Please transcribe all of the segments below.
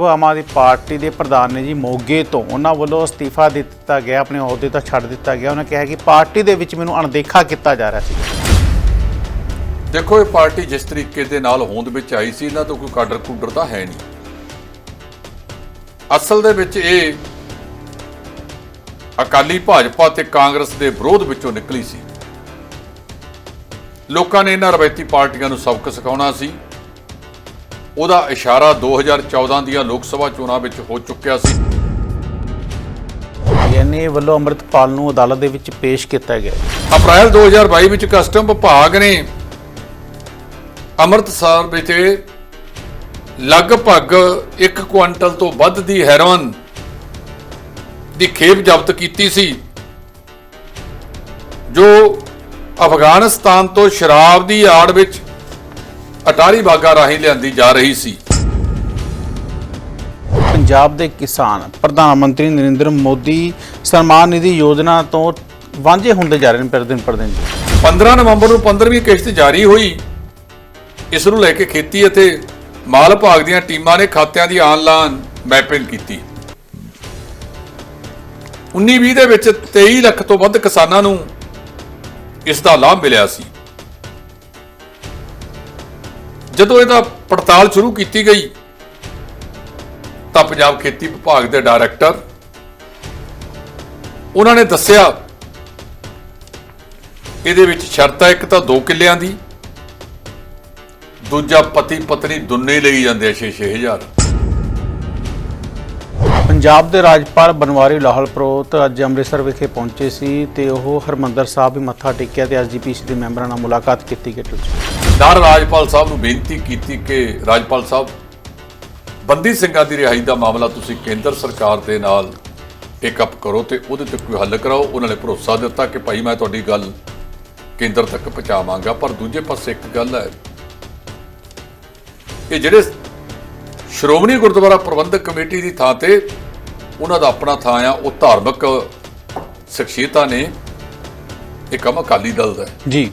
Aam Aadmi party ਦੇ ਪ੍ਰਧਾਨ ਨੇ ਜੀ ਮੋਗੇ ਤੋਂ ਉਹਨਾਂ ਵੱਲੋਂ ਅਸਤੀਫਾ ਦੇ ਦਿੱਤਾ ਗਿਆ, ਆਪਣੇ ਅਹੁਦੇ ਤੋਂ ਛੱਡ ਦਿੱਤਾ ਗਿਆ। ਉਹਨਾਂ ਕਿਹਾ ਕਿ ਪਾਰਟੀ ਦੇ ਵਿੱਚ ਮੈਨੂੰ ਅਣਦੇਖਾ ਕੀਤਾ ਜਾ ਰਿਹਾ ਸੀ। ਦੇਖੋ, ਇਹ ਪਾਰਟੀ ਜਿਸ ਤਰੀਕੇ ਦੇ ਨਾਲ ਹੋਂਦ ਵਿੱਚ ਆਈ ਸੀ, ਇਹਨਾਂ ਤੋਂ ਕੋਈ ਕਾਡਰ ਕੂਡਰ ਤਾਂ ਹੈ ਨਹੀਂ। ਅਸਲ ਦੇ ਵਿੱਚ ਇਹ ਅਕਾਲੀ ਭਾਜਪਾ ਤੇ ਕਾਂਗਰਸ ਦੇ ਵਿਰੋਧ ਵਿੱਚੋਂ ਨਿਕਲੀ ਸੀ। ਲੋਕਾਂ ਨੇ ਇਹਨਾਂ ਰਵਾਇਤੀ ਪਾਰਟੀਆਂ ਨੂੰ ਸਬਕ ਸਿਖਾਉਣਾ ਸੀ। ਉਹਦਾ ਇਸ਼ਾਰਾ 2014 ਦੀਆਂ ਲੋਕ ਸਭਾ ਚੋਣਾਂ ਵਿੱਚ ਹੋ ਚੁੱਕਿਆ ਸੀ। ਐਨਏ ਵੱਲੋਂ ਅੰਮ੍ਰਿਤਪਾਲ ਨੂੰ ਅਦਾਲਤ ਦੇ ਵਿੱਚ ਪੇਸ਼ ਕੀਤਾ ਗਿਆ। ਅਪ੍ਰੈਲ 2022 ਵਿੱਚ ਕਸਟਮ ਵਿਭਾਗ ਨੇ ਅੰਮ੍ਰਿਤਸਰ ਵਿੱਚ ਲਗਭਗ 1 ਕੁਇੰਟਲ ਤੋਂ ਵੱਧ ਦੀ ਹੈਰੋਇਨ ਦੀ ਖੇਪ ਜ਼ਬਤ ਕੀਤੀ ਸੀ ਜੋ ਅਫਗਾਨਿਸਤਾਨ ਤੋਂ ਸ਼ਰਾਬ ਦੀ ਆੜ ਵਿੱਚ ਅਟਾਰੀ ਬਾਗਾ ਰਾਹੀਂ ਲਿਆਂਦੀ ਜਾ ਰਹੀ ਸੀ। ਪੰਜਾਬ ਦੇ ਕਿਸਾਨ ਪ੍ਰਧਾਨ ਮੰਤਰੀ ਨਰਿੰਦਰ ਮੋਦੀ ਸਨਮਾਨ ਨਿਧੀ ਯੋਜਨਾ ਤੋਂ ਵਾਂਝੇ ਹੁੰਦੇ ਜਾ ਰਹੇ ਨੇ ਪਰ ਦਿਨ ਪਰ ਦਿਨ। 15 ਨਵੰਬਰ ਨੂੰ 15ਵੀਂ ਕਿਸ਼ਤ ਜਾਰੀ ਹੋਈ। ਇਸ ਨੂੰ ਲੈ ਕੇ ਖੇਤੀ ਅਤੇ ਮਾਲ ਵਿਭਾਗ ਦੀਆਂ ਟੀਮਾਂ ਨੇ ਖਾਤਿਆਂ ਦੀ ਆਨਲਾਈਨ ਮੈਪਿੰਗ ਕੀਤੀ। 19-20 ਦੇ ਵਿੱਚ 23 ਲੱਖ ਤੋਂ ਵੱਧ ਕਿਸਾਨਾਂ ਨੂੰ ਇਸ ਦਾ ਲਾਭ ਮਿਲਿਆ ਸੀ। ਜਦੋਂ ਇਹਦਾ ਪੜਤਾਲ ਸ਼ੁਰੂ ਕੀਤੀ ਗਈ, ਤਾਂ ਪੰਜਾਬ ਖੇਤੀ ਵਿਭਾਗ ਦੇ ਡਾਇਰੈਕਟਰ ਉਹਨਾਂ ਨੇ ਦੱਸਿਆ, ਇਹਦੇ ਵਿੱਚ ਸ਼ਰਤ ਹੈ ਇੱਕ ਤਾਂ 2 ਕਿੱਲਿਆਂ ਦੀ, ਦੂਜਾ ਪਤੀ ਪਤਨੀ ਦੋਨੇ ਲਈ ਜਾਂਦੇ ਆ 6-6000 ਪੰਜਾਬ ਦੇ ਰਾਜਪਾਲ ਬਨਵਾਰੀ ਲਾਹੌਲ ਪ੍ਰੋਤ ਅੱਜ ਅੰਮ੍ਰਿਤਸਰ ਵਿਖੇ ਪਹੁੰਚੇ ਸੀ ਤੇ ਉਹ ਹਰਮੰਦਰ ਸਾਹਿਬ ਵੀ ਮੱਥਾ ਟੇਕਿਆ ਤੇ ਐਸਜੀਪੀਸੀ ਦੇ ਮੈਂਬਰਾਂ ਨਾਲ ਮੁਲਾਕਾਤ ਕੀਤੀ ਗਈ। ਨਾਲ ਰਾਜਪਾਲ ਸਾਹਿਬ ਨੂੰ ਬੇਨਤੀ ਕੀਤੀ ਕਿ ਰਾਜਪਾਲ ਸਾਹਿਬ, ਬੰਦੀ ਸਿੰਘਾਂ ਦੀ ਰਿਹਾਈ ਦਾ ਮਾਮਲਾ ਤੁਸੀਂ ਕੇਂਦਰ ਸਰਕਾਰ ਦੇ ਨਾਲ ਟੇਕ ਅਪ ਕਰੋ ਤੇ ਉਹਦੇ ਤੇ ਕੋਈ ਹੱਲ ਕਰਾਓ। ਉਹਨਾਂ ਨੇ ਭਰੋਸਾ ਦਿੱਤਾ ਕਿ ਭਾਈ ਮੈਂ ਤੁਹਾਡੀ ਗੱਲ ਕੇਂਦਰ ਤੱਕ ਪਹੁੰਚਾਵਾਂਗਾ, ਪਰ ਦੂਜੇ ਪਾਸੇ ਇੱਕ ਗੱਲ ਹੈ, ਇਹ ਜਿਹੜੇ ਸ਼੍ਰੋਮਣੀ ਗੁਰਦੁਆਰਾ ਪ੍ਰਬੰਧਕ ਕਮੇਟੀ ਦੀ ਥਾਂ ਤੇ ਉਹਨਾਂ ਦਾ ਆਪਣਾ ਥਾਂ ਆ ਉਹ ਧਾਰਮਿਕ ਸ਼ਖਸੀਅਤਾਂ ਨੇ। ਇਹ ਕੰਮ ਅਕਾਲੀ ਦਲ ਦਾ ਜੀ।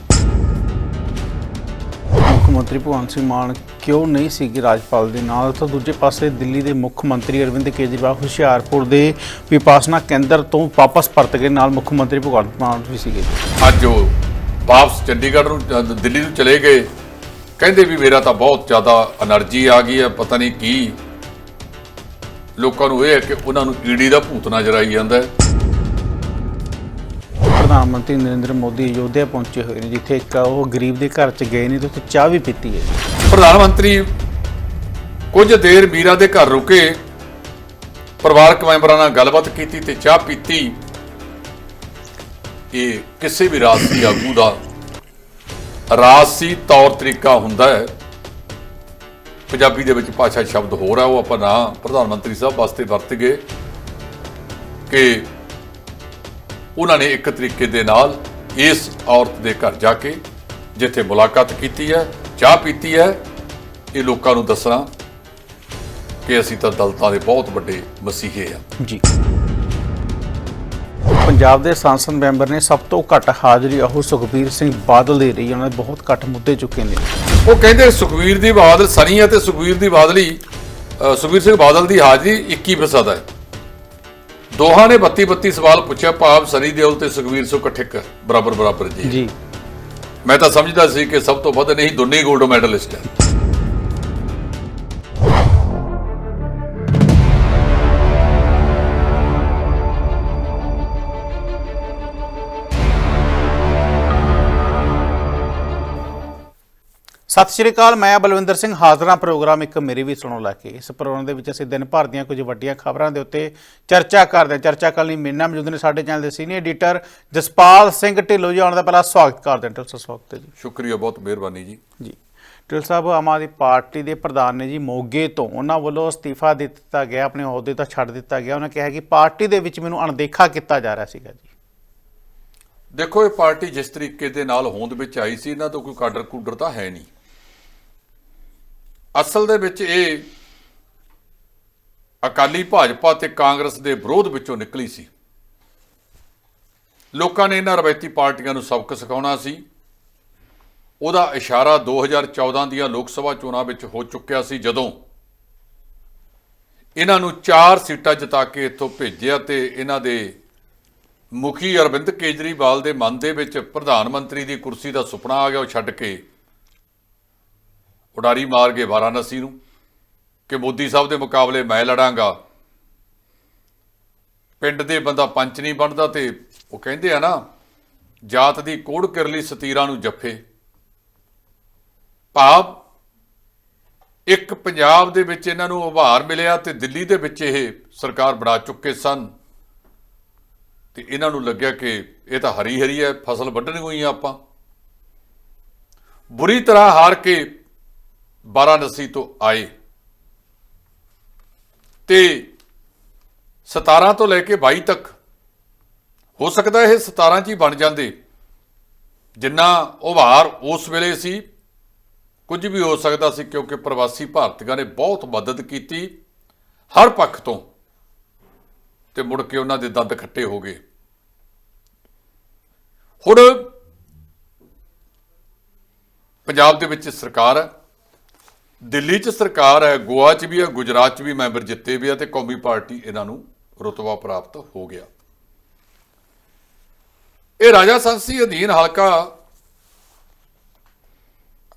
ਮੁੱਖ ਮੰਤਰੀ ਭਗਵੰਤ ਸਿੰਘ ਮਾਨ ਕਿਉਂ ਨਹੀਂ ਸੀਗੇ ਰਾਜਪਾਲ ਦੇ ਨਾਲ? ਤਾਂ ਦੂਜੇ ਪਾਸੇ ਦਿੱਲੀ ਦੇ ਮੁੱਖ ਮੰਤਰੀ ਅਰਵਿੰਦ ਕੇਜਰੀਵਾਲ ਹੁਸ਼ਿਆਰਪੁਰ ਦੇ ਵਿਪਾਸਨਾ ਕੇਂਦਰ ਤੋਂ ਵਾਪਸ ਪਰਤ ਗਏ ਨਾਲ ਮੁੱਖ ਮੰਤਰੀ ਭਗਵੰਤ ਮਾਨ ਵੀ ਸੀਗੇ। ਅੱਜ ਉਹ ਵਾਪਸ ਚੰਡੀਗੜ੍ਹ ਨੂੰ ਦਿੱਲੀ ਨੂੰ ਚਲੇ ਗਏ। ਕਹਿੰਦੇ ਵੀ ਮੇਰਾ ਤਾਂ ਬਹੁਤ ਜ਼ਿਆਦਾ એનર્ਜੀ ਆ ਗਈ ਹੈ ਪਤਾ ਨਹੀਂ ਕੀ। ਲੋਕਾਂ ਨੂੰ ਇਹ ਹੈ ਕਿ ਉਹਨਾਂ ਨੂੰ ਈਡੀ ਦਾ ਭੂਤ ਨਜ਼ਰ ਆਈ ਜਾਂਦਾ ਪ੍ਰਧਾਨ ਮੰਤਰੀ ਨਰਿੰਦਰ ਮੋਦੀ ਅਯੋਧਿਆ ਪਹੁੰਚੇ ਹੋਏ ਨੇ ਜਿੱਥੇ ਇੱਕ ਉਹ ਗਰੀਬ ਦੇ ਘਰ ਚ ਗਏ ਨੇ ਤੇ ਉੱਥੇ ਚਾਹ ਵੀ ਪੀਤੀ ਹੈ। ਪ੍ਰਧਾਨ ਮੰਤਰੀ ਕੁਝ ਦੇਰ ਮੀਰਾ ਦੇ ਘਰ ਰੁਕੇ ਪਰਿਵਾਰਕ ਮੈਂਬਰਾਂ ਨਾਲ ਗੱਲਬਾਤ ਕੀਤੀ ਤੇ ਚਾਹ ਪੀਤੀ। ਇਹ ਕਿਸੇ ਵੀ ਰਾਜਸੀ ਆਗੂ ਦਾ ਰਾਜਸੀ ਤੌਰ ਤਰੀਕਾ ਹੁੰਦਾ ਹੈ। ਪੰਜਾਬੀ ਦੇ ਵਿੱਚ ਭਾਸ਼ਾ ਸ਼ਬਦ ਹੋਰ ਹੈ ਉਹ ਆਪਾਂ ਨਾ ਪ੍ਰਧਾਨ ਮੰਤਰੀ ਸਾਹਿਬ ਵਾਸਤੇ ਵਰਤ ਗਏ ਕਿ ਉਹਨਾਂ ਨੇ ਇੱਕ ਤਰੀਕੇ ਦੇ ਨਾਲ ਇਸ ਔਰਤ ਦੇ ਘਰ ਜਾ ਕੇ ਜਿੱਥੇ ਮੁਲਾਕਾਤ ਕੀਤੀ ਹੈ, ਚਾਹ ਪੀਤੀ ਹੈ, ਇਹ ਲੋਕਾਂ ਨੂੰ ਦੱਸਣਾ ਕਿ ਅਸੀਂ ਤਾਂ ਦਲਤਾਂ ਦੇ ਬਹੁਤ ਵੱਡੇ ਮਸੀਹੇ ਆ ਜੀ। ਪੰਜਾਬ ਦੇ ਸੰਸਦ ਮੈਂਬਰ ਨੇ ਸਭ ਤੋਂ ਘੱਟ ਹਾਜ਼ਰੀ ਉਹ ਸੁਖਬੀਰ ਸਿੰਘ ਬਾਦਲ ਦੇ ਰਹੀ ਉਹਨਾਂ ਨੇ ਬਹੁਤ ਘੱਟ ਮੁੱਦੇ ਚੁੱਕੇ ਨੇ। ਉਹ ਕਹਿੰਦੇ ਸੁਖਵੀਰ ਦੀ ਬਾਦਲ ਸਨੀ ਅਤੇ ਸੁਖਵੀਰ ਦੀ ਬਾਦਲੀ ਅ, ਸੁਖਵੀਰ ਸਿੰਘ ਬਾਦਲ ਦੀ ਹਾਜ਼ਰੀ 21% ਹੈ। ਦੋਹਾਂ ਨੇ 32 32 ਸਵਾਲ ਪੁੱਛਿਆ ਭਾਵ ਸਨੀ ਦਿਓਲ ਤੇ ਸੁਖਵੀਰ ਸੋ ਇਕੱਠੇ ਬਰਾਬਰ ਬਰਾਬਰ ਜੀ। ਜੀ। ਮੈਂ ਤਾਂ ਸਮਝਦਾ ਸੀ ਕਿ ਸਭ ਤੋਂ ਵੱਧ ਨਹੀਂ ਦੋਨੇ ਹੀ 골ਡ ਮੈਡਲਿਸਟ ਹੈ। ਸਤਿ ਸ਼੍ਰੀ ਅਕਾਲ ਮੈਂ ਬਲਵਿੰਦਰ ਸਿੰਘ। ਹਾਜ਼ਰਾਂ ਪ੍ਰੋਗਰਾਮ ਇੱਕ ਮੇਰੇ ਵੀ ਸੁਣੋ ਲੈ ਕੇ। ਇਸ ਪ੍ਰੋਗਰਾਮ ਦੇ ਵਿੱਚ ਅਸੀਂ ਦਿਨ ਭਰ ਦੀਆਂ ਕੁਝ ਵੱਡੀਆਂ ਖਬਰਾਂ ਦੇ ਉੱਤੇ ਚਰਚਾ ਕਰਦੇ ਹਾਂ। ਚਰਚਾ ਕਰਨ ਲਈ ਮੇਰੇ ਨਾਲ ਮੌਜੂਦ ਨੇ ਸਾਡੇ ਚੈਨਲ ਦੇ ਸੀਨੀਅਰ ਐਡੀਟਰ ਜਸਪਾਲ ਸਿੰਘ ਢਿੱਲੋਂ ਜੀ ਆਉਣ ਦਾ ਪਹਿਲਾਂ ਸਵਾਗਤ ਕਰਦੇ ਹਾਂ। ਢਿੱਲੋਂ ਸਾਹਿਬ ਸਵਾਗਤ ਹੈ ਜੀ। ਸ਼ੁਕਰੀਆ ਬਹੁਤ ਮਿਹਰਬਾਨੀ ਜੀ। ਜੀ। ਢਿੱਲ ਸਾਹਿਬ ਆਮ ਆਦਮੀ ਪਾਰਟੀ ਦੇ ਪ੍ਰਧਾਨ ਨੇ ਜੀ ਮੋਗੇ ਤੋਂ ਉਹਨਾਂ ਵੱਲੋਂ ਅਸਤੀਫਾ ਦੇ ਦਿੱਤਾ ਗਿਆ ਆਪਣੇ ਅਹੁਦੇ ਤੋਂ ਛੱਡ ਦਿੱਤਾ ਗਿਆ। ਉਹਨਾਂ ਕਿਹਾ ਕਿ ਪਾਰਟੀ ਦੇ ਵਿੱਚ ਮੈਨੂੰ ਅਣਦੇਖਾ ਕੀਤਾ ਜਾ ਰਿਹਾ ਸੀਗਾ ਜੀ। ਦੇਖੋ ਇਹ ਪਾਰਟੀ ਜਿਸ ਤਰੀਕੇ ਦੇ ਨਾਲ ਹੋਂਦ ਵਿੱਚ ਆਈ ਸੀ ਇਹਨਾਂ ਤੋਂ ਕੋਈ ਕਾਡਰ ਕੂਡਰ ਤਾਂ ਹੈ ਨਹੀਂ। ਅਸਲ ਦੇ ਵਿੱਚ ਇਹ ਅਕਾਲੀ ਭਾਜਪਾ ਤੇ ਕਾਂਗਰਸ ਦੇ ਵਿਰੋਧ ਵਿੱਚੋਂ ਨਿਕਲੀ ਸੀ। ਲੋਕਾਂ ਨੇ ਇਹਨਾਂ ਰਵਾਇਤੀ ਪਾਰਟੀਆਂ ਨੂੰ ਸਬਕ ਸਿਖਾਉਣਾ ਸੀ। ਉਹਦਾ ਇਸ਼ਾਰਾ 2014 ਦੀਆਂ ਲੋਕ ਸਭਾ ਚੋਣਾਂ ਵਿੱਚ ਹੋ ਚੁੱਕਿਆ ਸੀ ਜਦੋਂ ਇਹਨਾਂ ਨੂੰ ਚਾਰ ਸੀਟਾਂ ਜਿਤਾ ਕੇ ਇੱਥੋਂ ਭੇਜਿਆ ਤੇ ਇਹਨਾਂ ਦੇ ਮੁਖੀ ਅਰਵਿੰਦ ਕੇਜਰੀਵਾਲ ਦੇ ਮਨ ਦੇ ਵਿੱਚ ਪ੍ਰਧਾਨ ਮੰਤਰੀ ਦੀ ਕੁਰਸੀ ਦਾ ਸੁਪਨਾ ਆ ਗਿਆ ਉਹ ਛੱਡ ਕੇ ਉਡਾਰੀ ਮਾਰ ਗਏ ਵਾਰਾਣਸੀ ਨੂੰ ਕਿ ਮੋਦੀ ਸਾਹਿਬ ਦੇ ਮੁਕਾਬਲੇ ਮੈਂ ਲੜਾਂਗਾ। ਪਿੰਡ ਦੇ ਬੰਦਾ ਪੰਚ ਨਹੀਂ ਬਣਦਾ ਤੇ ਉਹ ਕਹਿੰਦੇ ਆ ਨਾ, ਜਾਤ ਦੀ ਕੋੜ ਕਿਰਲੀ ਸਤੀਰਾਂ ਨੂੰ ਜੱਫੇ। ਭਾਵ ਇੱਕ ਪੰਜਾਬ ਦੇ ਵਿੱਚ ਇਹਨਾਂ ਨੂੰ ਉਭਾਰ ਮਿਲਿਆ ਤੇ ਦਿੱਲੀ ਦੇ ਵਿੱਚ ਇਹ ਸਰਕਾਰ ਬਣਾ ਚੁੱਕੇ ਸਨ। ਤੇ ਇਹਨਾਂ ਨੂੰ ਲੱਗਿਆ ਕਿ ਇਹ ਤਾਂ ਹਰੀ ਹਰੀ ਹੈ, ਫਸਲ ਵੱਢਣ ਗਈ ਆ ਆਪਾਂ। ਬੁਰੀ ਤਰ੍ਹਾਂ ਹਾਰ ਕੇ ਵਾਰਾਣਸੀ ਤੋਂ ਆਏ। ਤੇ 17 ਤੋਂ ਲੈ ਕੇ 22 ਤੱਕ ਹੋ ਸਕਦਾ ਇਹ 17 ਚ ਹੀ ਬਣ ਜਾਂਦੇ। ਜਿੰਨਾ ਉਭਾਰ ਉਸ ਵੇਲੇ ਸੀ, ਕੁਝ ਵੀ ਹੋ ਸਕਦਾ ਸੀ ਕਿਉਂਕਿ ਪ੍ਰਵਾਸੀ ਭਾਰਤੀਆਂ ਨੇ ਬਹੁਤ ਮਦਦ ਕੀਤੀ ਹਰ ਪੱਖ ਤੋਂ ਤੇ ਮੁੜ ਕੇ ਉਹਨਾਂ ਦੇ ਦੰਦ ਖੱਟੇ ਹੋ ਗਏ। ਹੁਣ ਪੰਜਾਬ ਦੇ ਵਿੱਚ ਸਰਕਾਰ ਹੈ ਦਿੱਲੀ 'ਚ ਸਰਕਾਰ ਹੈ, ਗੋਆ 'ਚ ਵੀ ਹੈ, ਗੁਜਰਾਤ 'ਚ ਵੀ ਮੈਂਬਰ ਜਿੱਤੇ ਵੀ ਆ ਤੇ ਕੌਮੀ ਪਾਰਟੀ ਇਹਨਾਂ ਨੂੰ ਰੁਤਬਾ ਪ੍ਰਾਪਤ ਹੋ ਗਿਆ। ਇਹ ਰਾਜਾ ਸੰਸੀ ਅਧੀਨ ਹਲਕਾ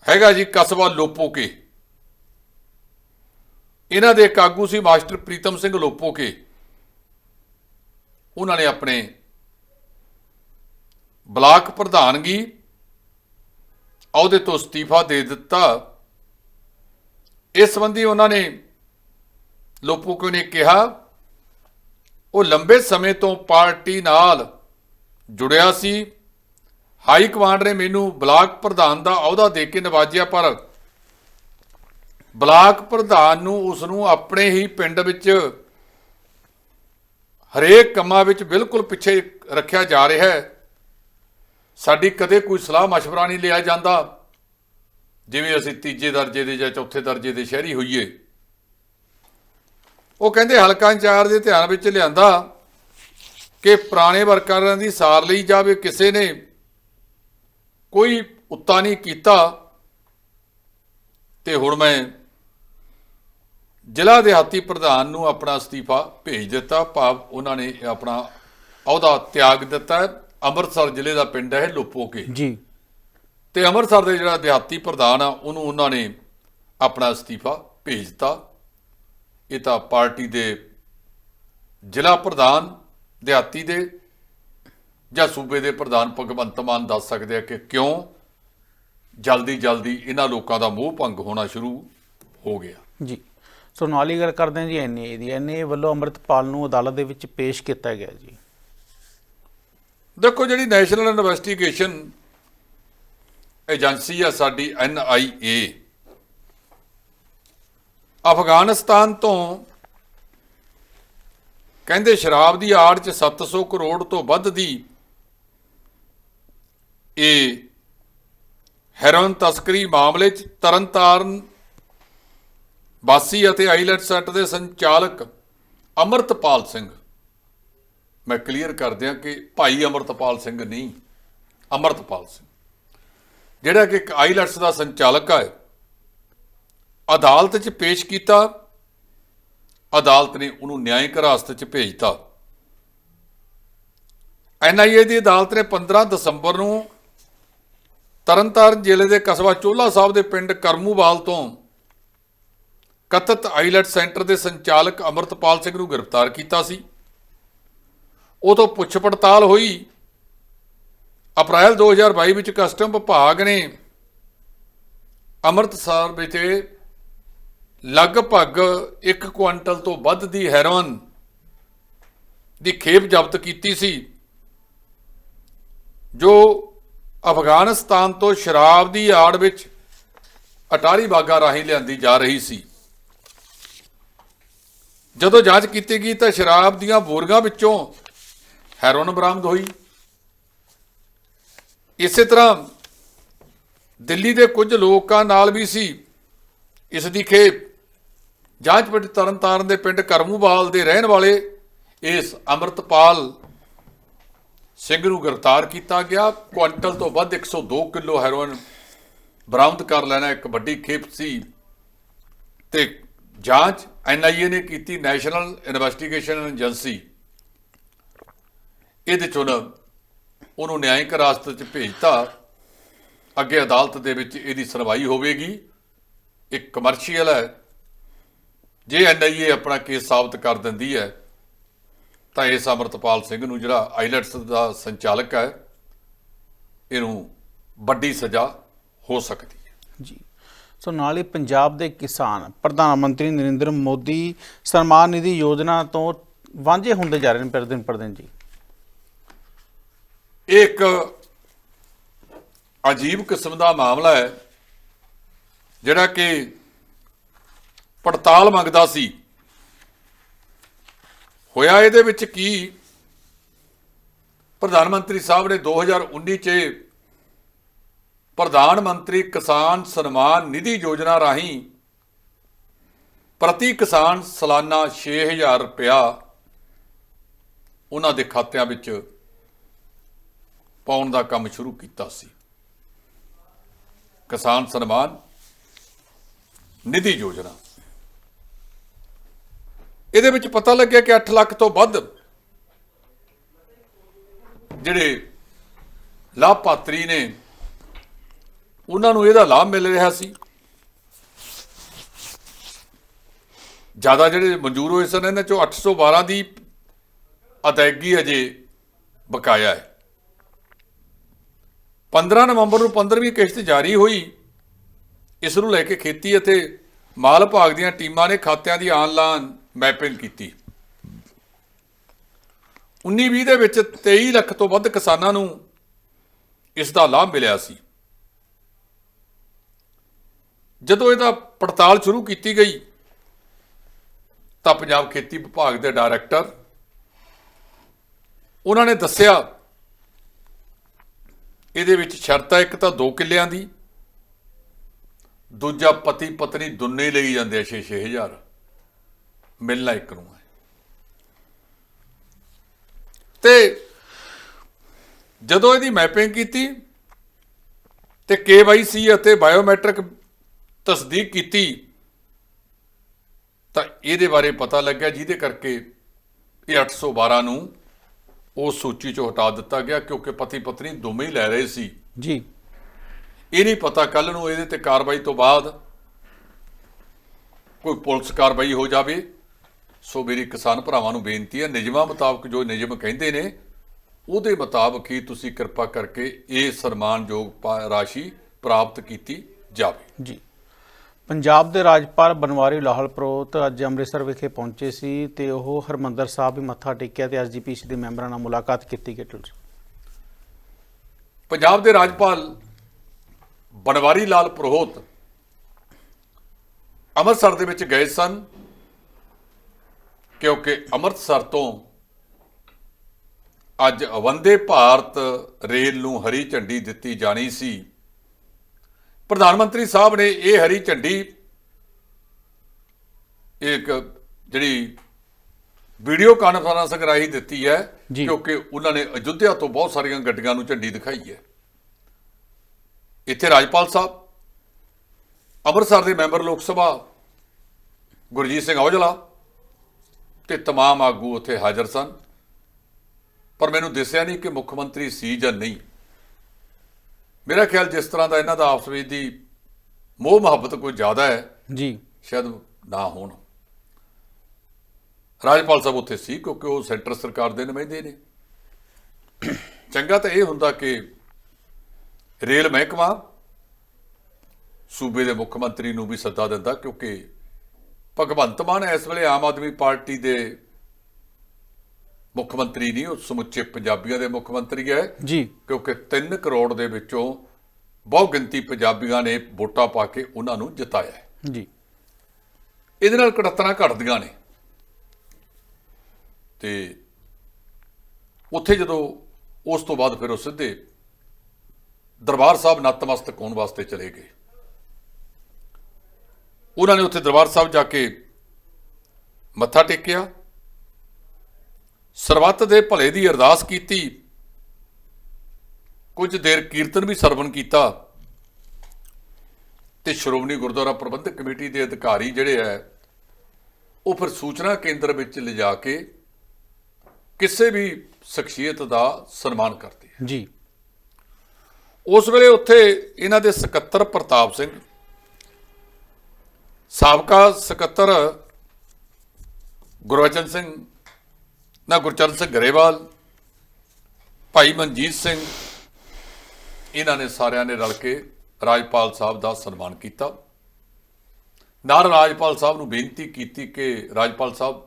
ਹੈਗਾ ਜੀ ਕਸਬਾ ਲੋਪੋਕੇ। ਇਹਨਾਂ ਦੇ ਇੱਕ ਆਗੂ ਸੀ ਮਾਸਟਰ ਪ੍ਰੀਤਮ ਸਿੰਘ ਲੋਪੋਕੇ। ਉਹਨਾਂ ਨੇ ਆਪਣੇ ਬਲਾਕ ਪ੍ਰਧਾਨਗੀ ਅਹੁਦੇ ਤੋਂ ਅਸਤੀਫਾ ਦੇ ਦਿੱਤਾ। ਇਸ ਸੰਬੰਧੀ ਉਹਨਾਂ ਨੇ ਲੋਪੋਕੇ ਨੇ ਕਿਹਾ ਉਹ ਲੰਬੇ ਸਮੇਂ ਤੋਂ ਪਾਰਟੀ ਨਾਲ ਜੁੜਿਆ ਸੀ ਹਾਈ ਕਮਾਂਡ ਨੇ ਮੈਨੂੰ ਬਲਾਕ ਪ੍ਰਧਾਨ ਦਾ ਅਹੁਦਾ ਦੇ ਕੇ ਨਵਾਜਿਆ ਪਰ ਬਲਾਕ ਪ੍ਰਧਾਨ ਨੂੰ ਉਸ ਨੂੰ ਆਪਣੇ ਹੀ ਪਿੰਡ ਵਿੱਚ ਹਰੇਕ ਕੰਮਾਂ ਵਿੱਚ ਬਿਲਕੁਲ ਪਿੱਛੇ ਰੱਖਿਆ ਜਾ ਰਿਹਾ ਹੈ ਸਾਡੀ ਕਦੇ ਕੋਈ ਸਲਾਹ مشورہ ਨਹੀਂ ਲਿਆ ਜਾਂਦਾ ਜਿਵੇਂ ਅਸੀਂ ਤੀਜੇ ਦਰਜੇ ਦੇ ਜਾਂ ਚੌਥੇ ਦਰਜੇ ਦੇ ਸ਼ਹਿਰੀ ਹੋਈਏ। ਉਹ ਕਹਿੰਦੇ ਹਲਕਾ ਇੰਚਾਰਜ ਦੇ ਧਿਆਨ ਵਿੱਚ ਲਿਆਂਦਾ ਕਿ ਪੁਰਾਣੇ ਵਰਕਰਾਂ ਦੀ ਸਾਰ ਲਈ ਜਾਵੇ, ਕਿਸੇ ਨੇ ਕੋਈ ਉੱਤਾ ਨਹੀਂ ਕੀਤਾ। ਤੇ ਹੁਣ ਮੈਂ ਜ਼ਿਲ੍ਹਾ ਦਿਹਾਤੀ ਪ੍ਰਧਾਨ ਨੂੰ ਆਪਣਾ ਅਸਤੀਫਾ ਭੇਜ ਦਿੱਤਾ। ਭਾਵ ਉਹਨਾਂ ਨੇ ਆਪਣਾ ਅਹੁਦਾ ਤਿਆਗ ਦਿੱਤਾ। ਅੰਮ੍ਰਿਤਸਰ ਜ਼ਿਲ੍ਹੇ ਦਾ ਪਿੰਡ ਹੈ ਲੋਪੋਕੇ। ਜੀ। ਤੇ ਅੰਮ੍ਰਿਤਸਰ ਦੇ ਜਿਹੜਾ ਦਿਹਾਤੀ ਪ੍ਰਧਾਨ ਆ ਉਹਨੂੰ ਉਹਨਾਂ ਨੇ ਆਪਣਾ ਅਸਤੀਫਾ ਭੇਜ ਦਿੱਤਾ। ਇਹ ਤਾਂ ਪਾਰਟੀ ਦੇ ਜ਼ਿਲ੍ਹਾ ਪ੍ਰਧਾਨ ਦਿਹਾਤੀ ਦੇ ਜਾਂ ਸੂਬੇ ਦੇ ਪ੍ਰਧਾਨ ਭਗਵੰਤ ਮਾਨ ਦੱਸ ਸਕਦੇ ਆ ਕਿ ਕਿਉਂ ਜਲਦੀ ਜਲਦੀ ਇਹਨਾਂ ਲੋਕਾਂ ਦਾ ਮੋਹ ਭੰਗ ਹੋਣਾ ਸ਼ੁਰੂ ਹੋ ਗਿਆ। ਜੀ। ਸੋ ਨਾਲ ਹੀ ਗੱਲ ਕਰਦੇ ਹਾਂ ਜੀ ਐਨਏ ਦੀ। ਐਨਏ ਵੱਲੋਂ ਅੰਮ੍ਰਿਤਪਾਲ ਨੂੰ ਅਦਾਲਤ ਦੇ ਵਿੱਚ ਪੇਸ਼ ਕੀਤਾ ਗਿਆ ਜੀ। ਦੇਖੋ ਜਿਹੜੀ ਨੈਸ਼ਨਲ ਇਨਵੈਸਟੀਗੇਸ਼ਨ ਏਜੰਸੀ ਆ ਸਾਡੀ ਐਨਆਈਏ ਅਫਗਾਨਿਸਤਾਨ ਤੋਂ ਕਹਿੰਦੇ ਸ਼ਰਾਬ ਦੀ ਆੜ ਚ 700 ਕਰੋੜ ਤੋਂ ਵੱਧ ਦੀ ਇਹ ਹੈਰੋਨ ਤਸਕਰੀ ਮਾਮਲੇ ਚ ਤਰਨਤਾਰਨ ਵਾਸੀ ਅਤੇ ਆਈਲੈਟ ਸੈੱਟ ਦੇ ਸੰਚਾਲਕ ਅਮਰਤਪਾਲ ਸਿੰਘ। ਮੈਂ ਕਲੀਅਰ ਕਰ ਦਿਆਂ ਕਿ ਭਾਈ ਅਮਰਤਪਾਲ ਸਿੰਘ ਨਹੀਂ, ਅਮਰਤਪਾਲ ਸਿੰਘ। ਜਿਹੜਾ ਕਿ ਇੱਕ ਆਈਲੈਟਸ ਦਾ ਸੰਚਾਲਕ ਹੈ, ਅਦਾਲਤ 'ਚ ਪੇਸ਼ ਕੀਤਾ, ਅਦਾਲਤ ਨੇ ਉਹਨੂੰ ਨਿਆਂਇਕ ਹਿਰਾਸਤ 'ਚ ਭੇਜਤਾ। ਐਨਆਈਏ ਦੀ ਅਦਾਲਤ ਨੇ 15 ਦਸੰਬਰ ਨੂੰ ਤਰਨਤਾਰਨ ਜ਼ਿਲ੍ਹੇ ਦੇ ਕਸਬਾ ਚੋਲਾ ਸਾਹਿਬ ਦੇ ਪਿੰਡ ਕਰਮੂਵਾਲ ਤੋਂ ਕਤਤ ਆਈਲੈਟ ਸੈਂਟਰ ਦੇ ਸੰਚਾਲਕ ਅਮਰਤਪਾਲ ਸਿੰਘ ਨੂੰ ਗ੍ਰਿਫਤਾਰ ਕੀਤਾ ਸੀ। ਉਹ ਤੋਂ ਪੁੱਛ ਪੜਤਾਲ ਹੋਈ ਅਪ੍ਰੈਲ 2022 ਵਿੱਚ ਕਸਟਮ ਵਿਭਾਗ ਨੇ ਅੰਮ੍ਰਿਤਸਰ ਵਿੱਚ ਲਗਭਗ 1 ਕੁਇੰਟਲ ਤੋਂ ਵੱਧ ਦੀ ਹੈਰੋਇਨ ਦੀ ਖੇਪ ਜ਼ਬਤ ਕੀਤੀ ਸੀ, ਜੋ ਅਫਗਾਨਿਸਤਾਨ ਤੋਂ ਸ਼ਰਾਬ ਦੀ ਆੜ ਵਿੱਚ ਅਟਾਰੀ ਬਾਗਾ ਰਾਹੀਂ ਲਿਆਂਦੀ ਜਾ ਰਹੀ ਸੀ। ਜਦੋਂ ਜਾਂਚ ਕੀਤੀ ਗਈ ਤਾਂ ਸ਼ਰਾਬ ਦੀਆਂ ਬੋਰੀਆਂ ਵਿੱਚੋਂ ਹੈਰੋਇਨ ਬਰਾਮਦ ਹੋਈ। ਇਸੇ ਤਰ੍ਹਾਂ ਦਿੱਲੀ ਦੇ ਕੁਝ ਲੋਕਾਂ ਨਾਲ ਵੀ ਸੀ। ਇਸ ਦੀ ਖੇਪ ਜਾਂਚ ਵਿੱਚ ਤਰਨਤਾਰਨ ਦੇ ਪਿੰਡ ਕਰਮੂਵਾਲ ਦੇ ਰਹਿਣ ਵਾਲੇ ਇਸ ਅਮਰਤਪਾਲ ਸਿੰਘ ਨੂੰ ਗ੍ਰਿਫਤਾਰ ਕੀਤਾ ਗਿਆ। ਕੁਆਂਟਲ ਤੋਂ ਵੱਧ 102 ਕਿਲੋ ਹੈਰੋਇਨ ਬਰਾਮਦ ਕਰ ਲੈਣਾ ਇੱਕ ਵੱਡੀ ਖੇਪ ਸੀ ਤੇ ਜਾਂਚ ਐਨਆਈਏ ਨੇ ਕੀਤੀ। ਨੈਸ਼ਨਲ ਇਨਵੈਸਟੀਗੇਸ਼ਨ ਏਜੰਸੀ ਇਹਦੇ ਚੋਂ ਨਾ ਉਹਨੂੰ ਨਿਆਂਇਕ ਰਾਸਤੇ 'ਚ ਭੇਜਤਾ, ਅੱਗੇ ਅਦਾਲਤ ਦੇ ਵਿੱਚ ਇਹਦੀ ਸੁਣਵਾਈ ਹੋਵੇਗੀ। ਇੱਕ ਕਮਰਸ਼ੀਅਲ ਹੈ। ਜੇ ਐਨਆਈਏ ਆਪਣਾ ਕੇਸ ਸਾਬਤ ਕਰ ਦਿੰਦੀ ਹੈ, ਤਾਂ ਇਸ ਅਮਰਤਪਾਲ ਸਿੰਘ ਨੂੰ ਜਿਹੜਾ ਆਈਲੈਟਸ ਦਾ ਸੰਚਾਲਕ ਹੈ, ਇਹਨੂੰ ਵੱਡੀ ਸਜ਼ਾ ਹੋ ਸਕਦੀ ਹੈ। ਜੀ। ਸੋ ਨਾਲ ਹੀ ਪੰਜਾਬ ਦੇ ਕਿਸਾਨ, ਪ੍ਰਧਾਨ ਮੰਤਰੀ ਨਰਿੰਦਰ ਮੋਦੀ ਸਨਮਾਨ ਨਿਧੀ ਯੋਜਨਾ ਤੋਂ ਵਾਂਝੇ ਹੁੰਦੇ ਜਾ ਰਹੇ ਨੇ ਪਰ ਦਿਨ ਪਰ ਦਿਨ ਜੀ। ਇਹ ਇੱਕ ਅਜੀਬ ਕਿਸਮ ਦਾ ਮਾਮਲਾ ਹੈ, ਜਿਹੜਾ ਕਿ ਪੜਤਾਲ ਮੰਗਦਾ ਸੀ। ਹੋਇਆ ਇਹਦੇ ਵਿੱਚ ਕੀ? ਪ੍ਰਧਾਨ ਮੰਤਰੀ ਸਾਹਿਬ ਨੇ 2019 ਚ ਪ੍ਰਧਾਨ ਮੰਤਰੀ ਕਿਸਾਨ ਸਨਮਾਨ ਨਿਧੀ ਯੋਜਨਾ ਰਾਹੀਂ ਪ੍ਰਤੀ ਕਿਸਾਨ ਸਾਲਾਨਾ 6000 ਰੁਪਇਆ ਉਹਨਾਂ ਦੇ ਖਾਤਿਆਂ ਵਿੱਚ ਪਾਉਣ ਦਾ ਕੰਮ ਸ਼ੁਰੂ ਕੀਤਾ ਸੀ। ਕਿਸਾਨ ਸਨਮਾਨ ਨਿਧੀ ਯੋਜਨਾ। ਇਹਦੇ ਵਿੱਚ ਪਤਾ ਲੱਗਿਆ ਕਿ 8 ਲੱਖ ਤੋਂ ਵੱਧ ਜਿਹੜੇ ਲਾਭਪਾਤਰੀ ਨੇ, ਉਹਨਾਂ ਨੂੰ ਇਹਦਾ ਲਾਭ ਮਿਲ ਰਿਹਾ ਸੀ। ਜ਼ਿਆਦਾ ਜਿਹੜੇ ਮਨਜ਼ੂਰ ਹੋਏ ਸਨ, ਇਹਨਾਂ ਚੋਂ 812 ਦੀ ਅਦਾਇਗੀ ਅਜੇ ਬਕਾਇਆ ਹੈ। 15 ਨਵੰਬਰ ਨੂੰ 15ਵੀਂ ਕਿਸ਼ਤ ਜਾਰੀ ਹੋਈ। ਇਸ ਨੂੰ ਲੈ ਕੇ ਖੇਤੀ ਅਤੇ ਮਾਲ ਵਿਭਾਗ ਦੀਆਂ ਟੀਮਾਂ ਨੇ ਖਾਤਿਆਂ ਦੀ ਆਨਲਾਈਨ ਮੈਪਿੰਗ ਕੀਤੀ। 19-20 ਦੇ ਵਿੱਚ 23 ਲੱਖ ਤੋਂ ਵੱਧ ਕਿਸਾਨਾਂ ਨੂੰ ਇਸ ਦਾ ਲਾਭ ਮਿਲਿਆ ਸੀ। ਜਦੋਂ ਇਹਦਾ ਪੜਤਾਲ ਸ਼ੁਰੂ ਕੀਤੀ ਗਈ, ਤਾਂ ਪੰਜਾਬ ਖੇਤੀ ਵਿਭਾਗ ਦੇ ਡਾਇਰੈਕਟਰ ਉਹਨਾਂ ਨੇ ਦੱਸਿਆ ਇਹਦੇ ਵਿੱਚ ਸ਼ਰਤ ਹੈ ਇੱਕ ਤਾਂ 2 ਕਿੱਲਿਆਂ ਦੀ, ਦੂਜਾ ਪਤੀ ਪਤਨੀ ਦੋਨੇ ਲਈ ਜਾਂਦੇ ਆ 6-6000 ਮਿਲਣਾ ਇੱਕ ਨੂੰ ਹੈ। ਤੇ ਜਦੋਂ ਇਹਦੀ ਮੈਪਿੰਗ ਕੀਤੀ ਤੇ KYC ਅਤੇ ਬਾਇਓਮੈਟ੍ਰਿਕ ਤਸਦੀਕ ਕੀਤੀ, ਤਾਂ ਇਹਦੇ ਬਾਰੇ ਪਤਾ ਲੱਗਿਆ, ਜਿਹਦੇ ਕਰਕੇ ਇਹ 812 ਨੂੰ ਉਸ ਸੂਚੀ ਚੋਂ ਹਟਾ ਦਿੱਤਾ ਗਿਆ ਕਿਉਂਕਿ ਪਤੀ ਪਤਨੀ ਦੋਵੇਂ ਹੀ ਲੈ ਰਹੇ ਸੀ। ਜੀ। ਇਹ ਨਹੀਂ ਪਤਾ ਕੱਲ ਨੂੰ ਇਹਦੇ ਤੇ ਕਾਰਵਾਈ ਤੋਂ ਬਾਅਦ ਕੋਈ ਪੁਲਿਸ ਕਾਰਵਾਈ ਹੋ ਜਾਵੇ। ਸੋ ਮੇਰੀ ਕਿਸਾਨ ਭਰਾਵਾਂ ਨੂੰ ਬੇਨਤੀ ਹੈ ਨਿਯਮਾਂ ਮੁਤਾਬਕ ਜੋ ਨਿਯਮ ਕਹਿੰਦੇ ਨੇ ਉਹਦੇ ਮੁਤਾਬਕ ਹੀ ਤੁਸੀਂ ਕਿਰਪਾ ਕਰਕੇ ਇਹ ਸਨਮਾਨਯੋਗ ਰਾਸ਼ੀ ਪ੍ਰਾਪਤ ਕੀਤੀ ਜਾਵੇ। ਜੀ। ਪੰਜਾਬ ਦੇ ਰਾਜਪਾਲ ਬਨਵਾਰੀ ਲਾਹੌਲ ਪ੍ਰੋਤ ਅੱਜ ਅੰਮ੍ਰਿਤਸਰ ਵਿਖੇ ਪਹੁੰਚੇ ਸੀ ਤੇ ਉਹ ਹਰਮੰਦਰ ਸਾਹਿਬ ਵੀ ਮੱਥਾ ਟੇਕਿਆ ਤੇ ਐਸਜੀਪੀਸੀ ਦੇ ਮੈਂਬਰਾਂ ਨਾਲ ਮੁਲਾਕਾਤ ਕੀਤੀ ਗਈ। ਪੰਜਾਬ ਦੇ ਰਾਜਪਾਲ ਬਨਵਾਰੀ ਲਾਲ ਪ੍ਰੋਹਤ ਅੰਮ੍ਰਿਤਸਰ ਦੇ ਵਿੱਚ ਗਏ ਸਨ ਕਿਉਂਕਿ ਅੰਮ੍ਰਿਤਸਰ ਤੋਂ ਅੱਜ ਵੰਦੇ ਭਾਰਤ ਰੇਲ ਨੂੰ ਹਰੀ ਝੰਡੀ ਦਿੱਤੀ ਜਾਣੀ ਸੀ। ਪ੍ਰਧਾਨ ਮੰਤਰੀ ਸਾਹਿਬ ਨੇ ਇਹ ਹਰੀ ਝੰਡੀ ਇੱਕ ਜਿਹੜੀ ਵੀਡੀਓ ਕਾਨਫਰੰਸ ਰਾਹੀਂ ਦਿੱਤੀ ਹੈ ਜੀ। ਕਿਉਂਕਿ ਉਹਨਾਂ ਨੇ ਅਯੁੱਧਿਆ ਤੋਂ ਬਹੁਤ ਸਾਰੀਆਂ ਗੱਡੀਆਂ ਨੂੰ ਝੰਡੀ ਦਿਖਾਈ ਹੈ ਇੱਥੇ ਰਾਜਪਾਲ ਸਾਹਿਬ ਅੰਮ੍ਰਿਤਸਰ ਦੇ ਮੈਂਬਰ ਲੋਕ ਸਭਾ ਗੁਰਜੀਤ ਸਿੰਘ ਔਜਲਾ ਤੇ तमाम ਆਗੂ ਉੱਥੇ ਹਾਜ਼ਰ ਸਨ ਪਰ ਮੈਨੂੰ ਦਿਸਿਆ ਨਹੀਂ ਕਿ ਮੁੱਖ ਮੰਤਰੀ ਸੀ ਜਾਂ ਨਹੀਂ ਮੇਰਾ ਖਿਆਲ ਜਿਸ ਤਰ੍ਹਾਂ ਦਾ ਇਹਨਾਂ ਦਾ ਆਪਸ ਵਿੱਚ ਦੀ ਮੋਹ ਮੁਹੱਬਤ ਕੋਈ ਜ਼ਿਆਦਾ ਹੈ ਜੀ। ਸ਼ਾਇਦ ਨਾ ਹੋਣ। ਰਾਜਪਾਲ ਸਾਹਿਬ ਉੱਥੇ ਸੀ ਕਿਉਂਕਿ ਉਹ ਸੈਂਟਰ ਸਰਕਾਰ ਦੇ ਨੁਮਾਇੰਦੇ ਨੇ। ਚੰਗਾ ਤਾਂ ਇਹ ਹੁੰਦਾ ਕਿ ਰੇਲ ਮਹਿਕਮਾ ਸੂਬੇ ਦੇ ਮੁੱਖ ਮੰਤਰੀ ਨੂੰ ਵੀ ਸੱਦਾ ਦਿੰਦਾ ਕਿਉਂਕਿ ਭਗਵੰਤ ਮਾਨ ਇਸ ਵੇਲੇ ਆਮ ਆਦਮੀ ਪਾਰਟੀ ਦੇ ਮੁੱਖ ਮੰਤਰੀ ਨਹੀਂ ਉਹ ਸਮੁੱਚੇ ਪੰਜਾਬੀਆਂ ਦੇ ਮੁੱਖ ਮੰਤਰੀ ਹੈ। ਜੀ। ਕਿਉਂਕਿ 3 ਕਰੋੜ ਦੇ ਵਿੱਚੋਂ ਬਹੁ ਗਿਣਤੀ ਪੰਜਾਬੀਆਂ ਨੇ ਵੋਟਾਂ ਪਾ ਕੇ ਉਹਨਾਂ ਨੂੰ ਜਿਤਾਇਆ ਹੈ। ਜੀ। ਇਹਦੇ ਨਾਲ ਕੜਤਰਾਂ ਘਟਦੀਆਂ ਨੇ। ਤੇ ਉੱਥੇ ਜਦੋਂ ਉਸ ਤੋਂ ਬਾਅਦ ਫਿਰ ਉਹ ਸਿੱਧੇ ਦਰਬਾਰ ਸਾਹਿਬ ਨਤਮਸਤਕ ਹੋਣ ਵਾਸਤੇ ਚਲੇ ਗਏ। ਉਹਨਾਂ ਨੇ ਉੱਥੇ ਦਰਬਾਰ ਸਾਹਿਬ ਜਾ ਕੇ ਮੱਥਾ ਟੇਕਿਆ। ਸਰਬੱਤ ਦੇ ਭਲੇ ਦੀ ਅਰਦਾਸ ਕੀਤੀ। ਕੁਝ ਦੇਰ ਕੀਰਤਨ ਵੀ ਸਰਵਣ ਕੀਤਾ। ਤੇ ਸ਼੍ਰੋਮਣੀ ਗੁਰਦੁਆਰਾ ਪ੍ਰਬੰਧਕ ਕਮੇਟੀ ਦੇ ਅਧਿਕਾਰੀ ਜਿਹੜੇ ਹੈ ਉਹ ਫਿਰ ਸੂਚਨਾ ਕੇਂਦਰ ਵਿੱਚ ਲਿਜਾ ਕੇ ਕਿਸੇ ਵੀ ਸ਼ਖਸੀਅਤ ਦਾ ਸਨਮਾਨ ਕਰਦੇ ਆ ਜੀ। ਉਸ ਵੇਲੇ ਉੱਥੇ ਇਹਨਾਂ ਦੇ ਸਕੱਤਰ ਪ੍ਰਤਾਪ ਸਿੰਘ ਸਾਬਕਾ ਸਕੱਤਰ ਗੁਰਵਚਨ ਸਿੰਘ ਨਾ ਗੁਰਚਰਨ ਸਿੰਘ ਗਰੇਵਾਲ, ਭਾਈ ਮਨਜੀਤ ਸਿੰਘ, ਇਹਨਾਂ ਨੇ ਸਾਰਿਆਂ ਨੇ ਰਲ ਕੇ ਰਾਜਪਾਲ ਸਾਹਿਬ ਦਾ ਸਨਮਾਨ ਕੀਤਾ। ਨਾਲ ਰਾਜਪਾਲ ਸਾਹਿਬ ਨੂੰ ਬੇਨਤੀ ਕੀਤੀ ਕਿ ਰਾਜਪਾਲ ਸਾਹਿਬ,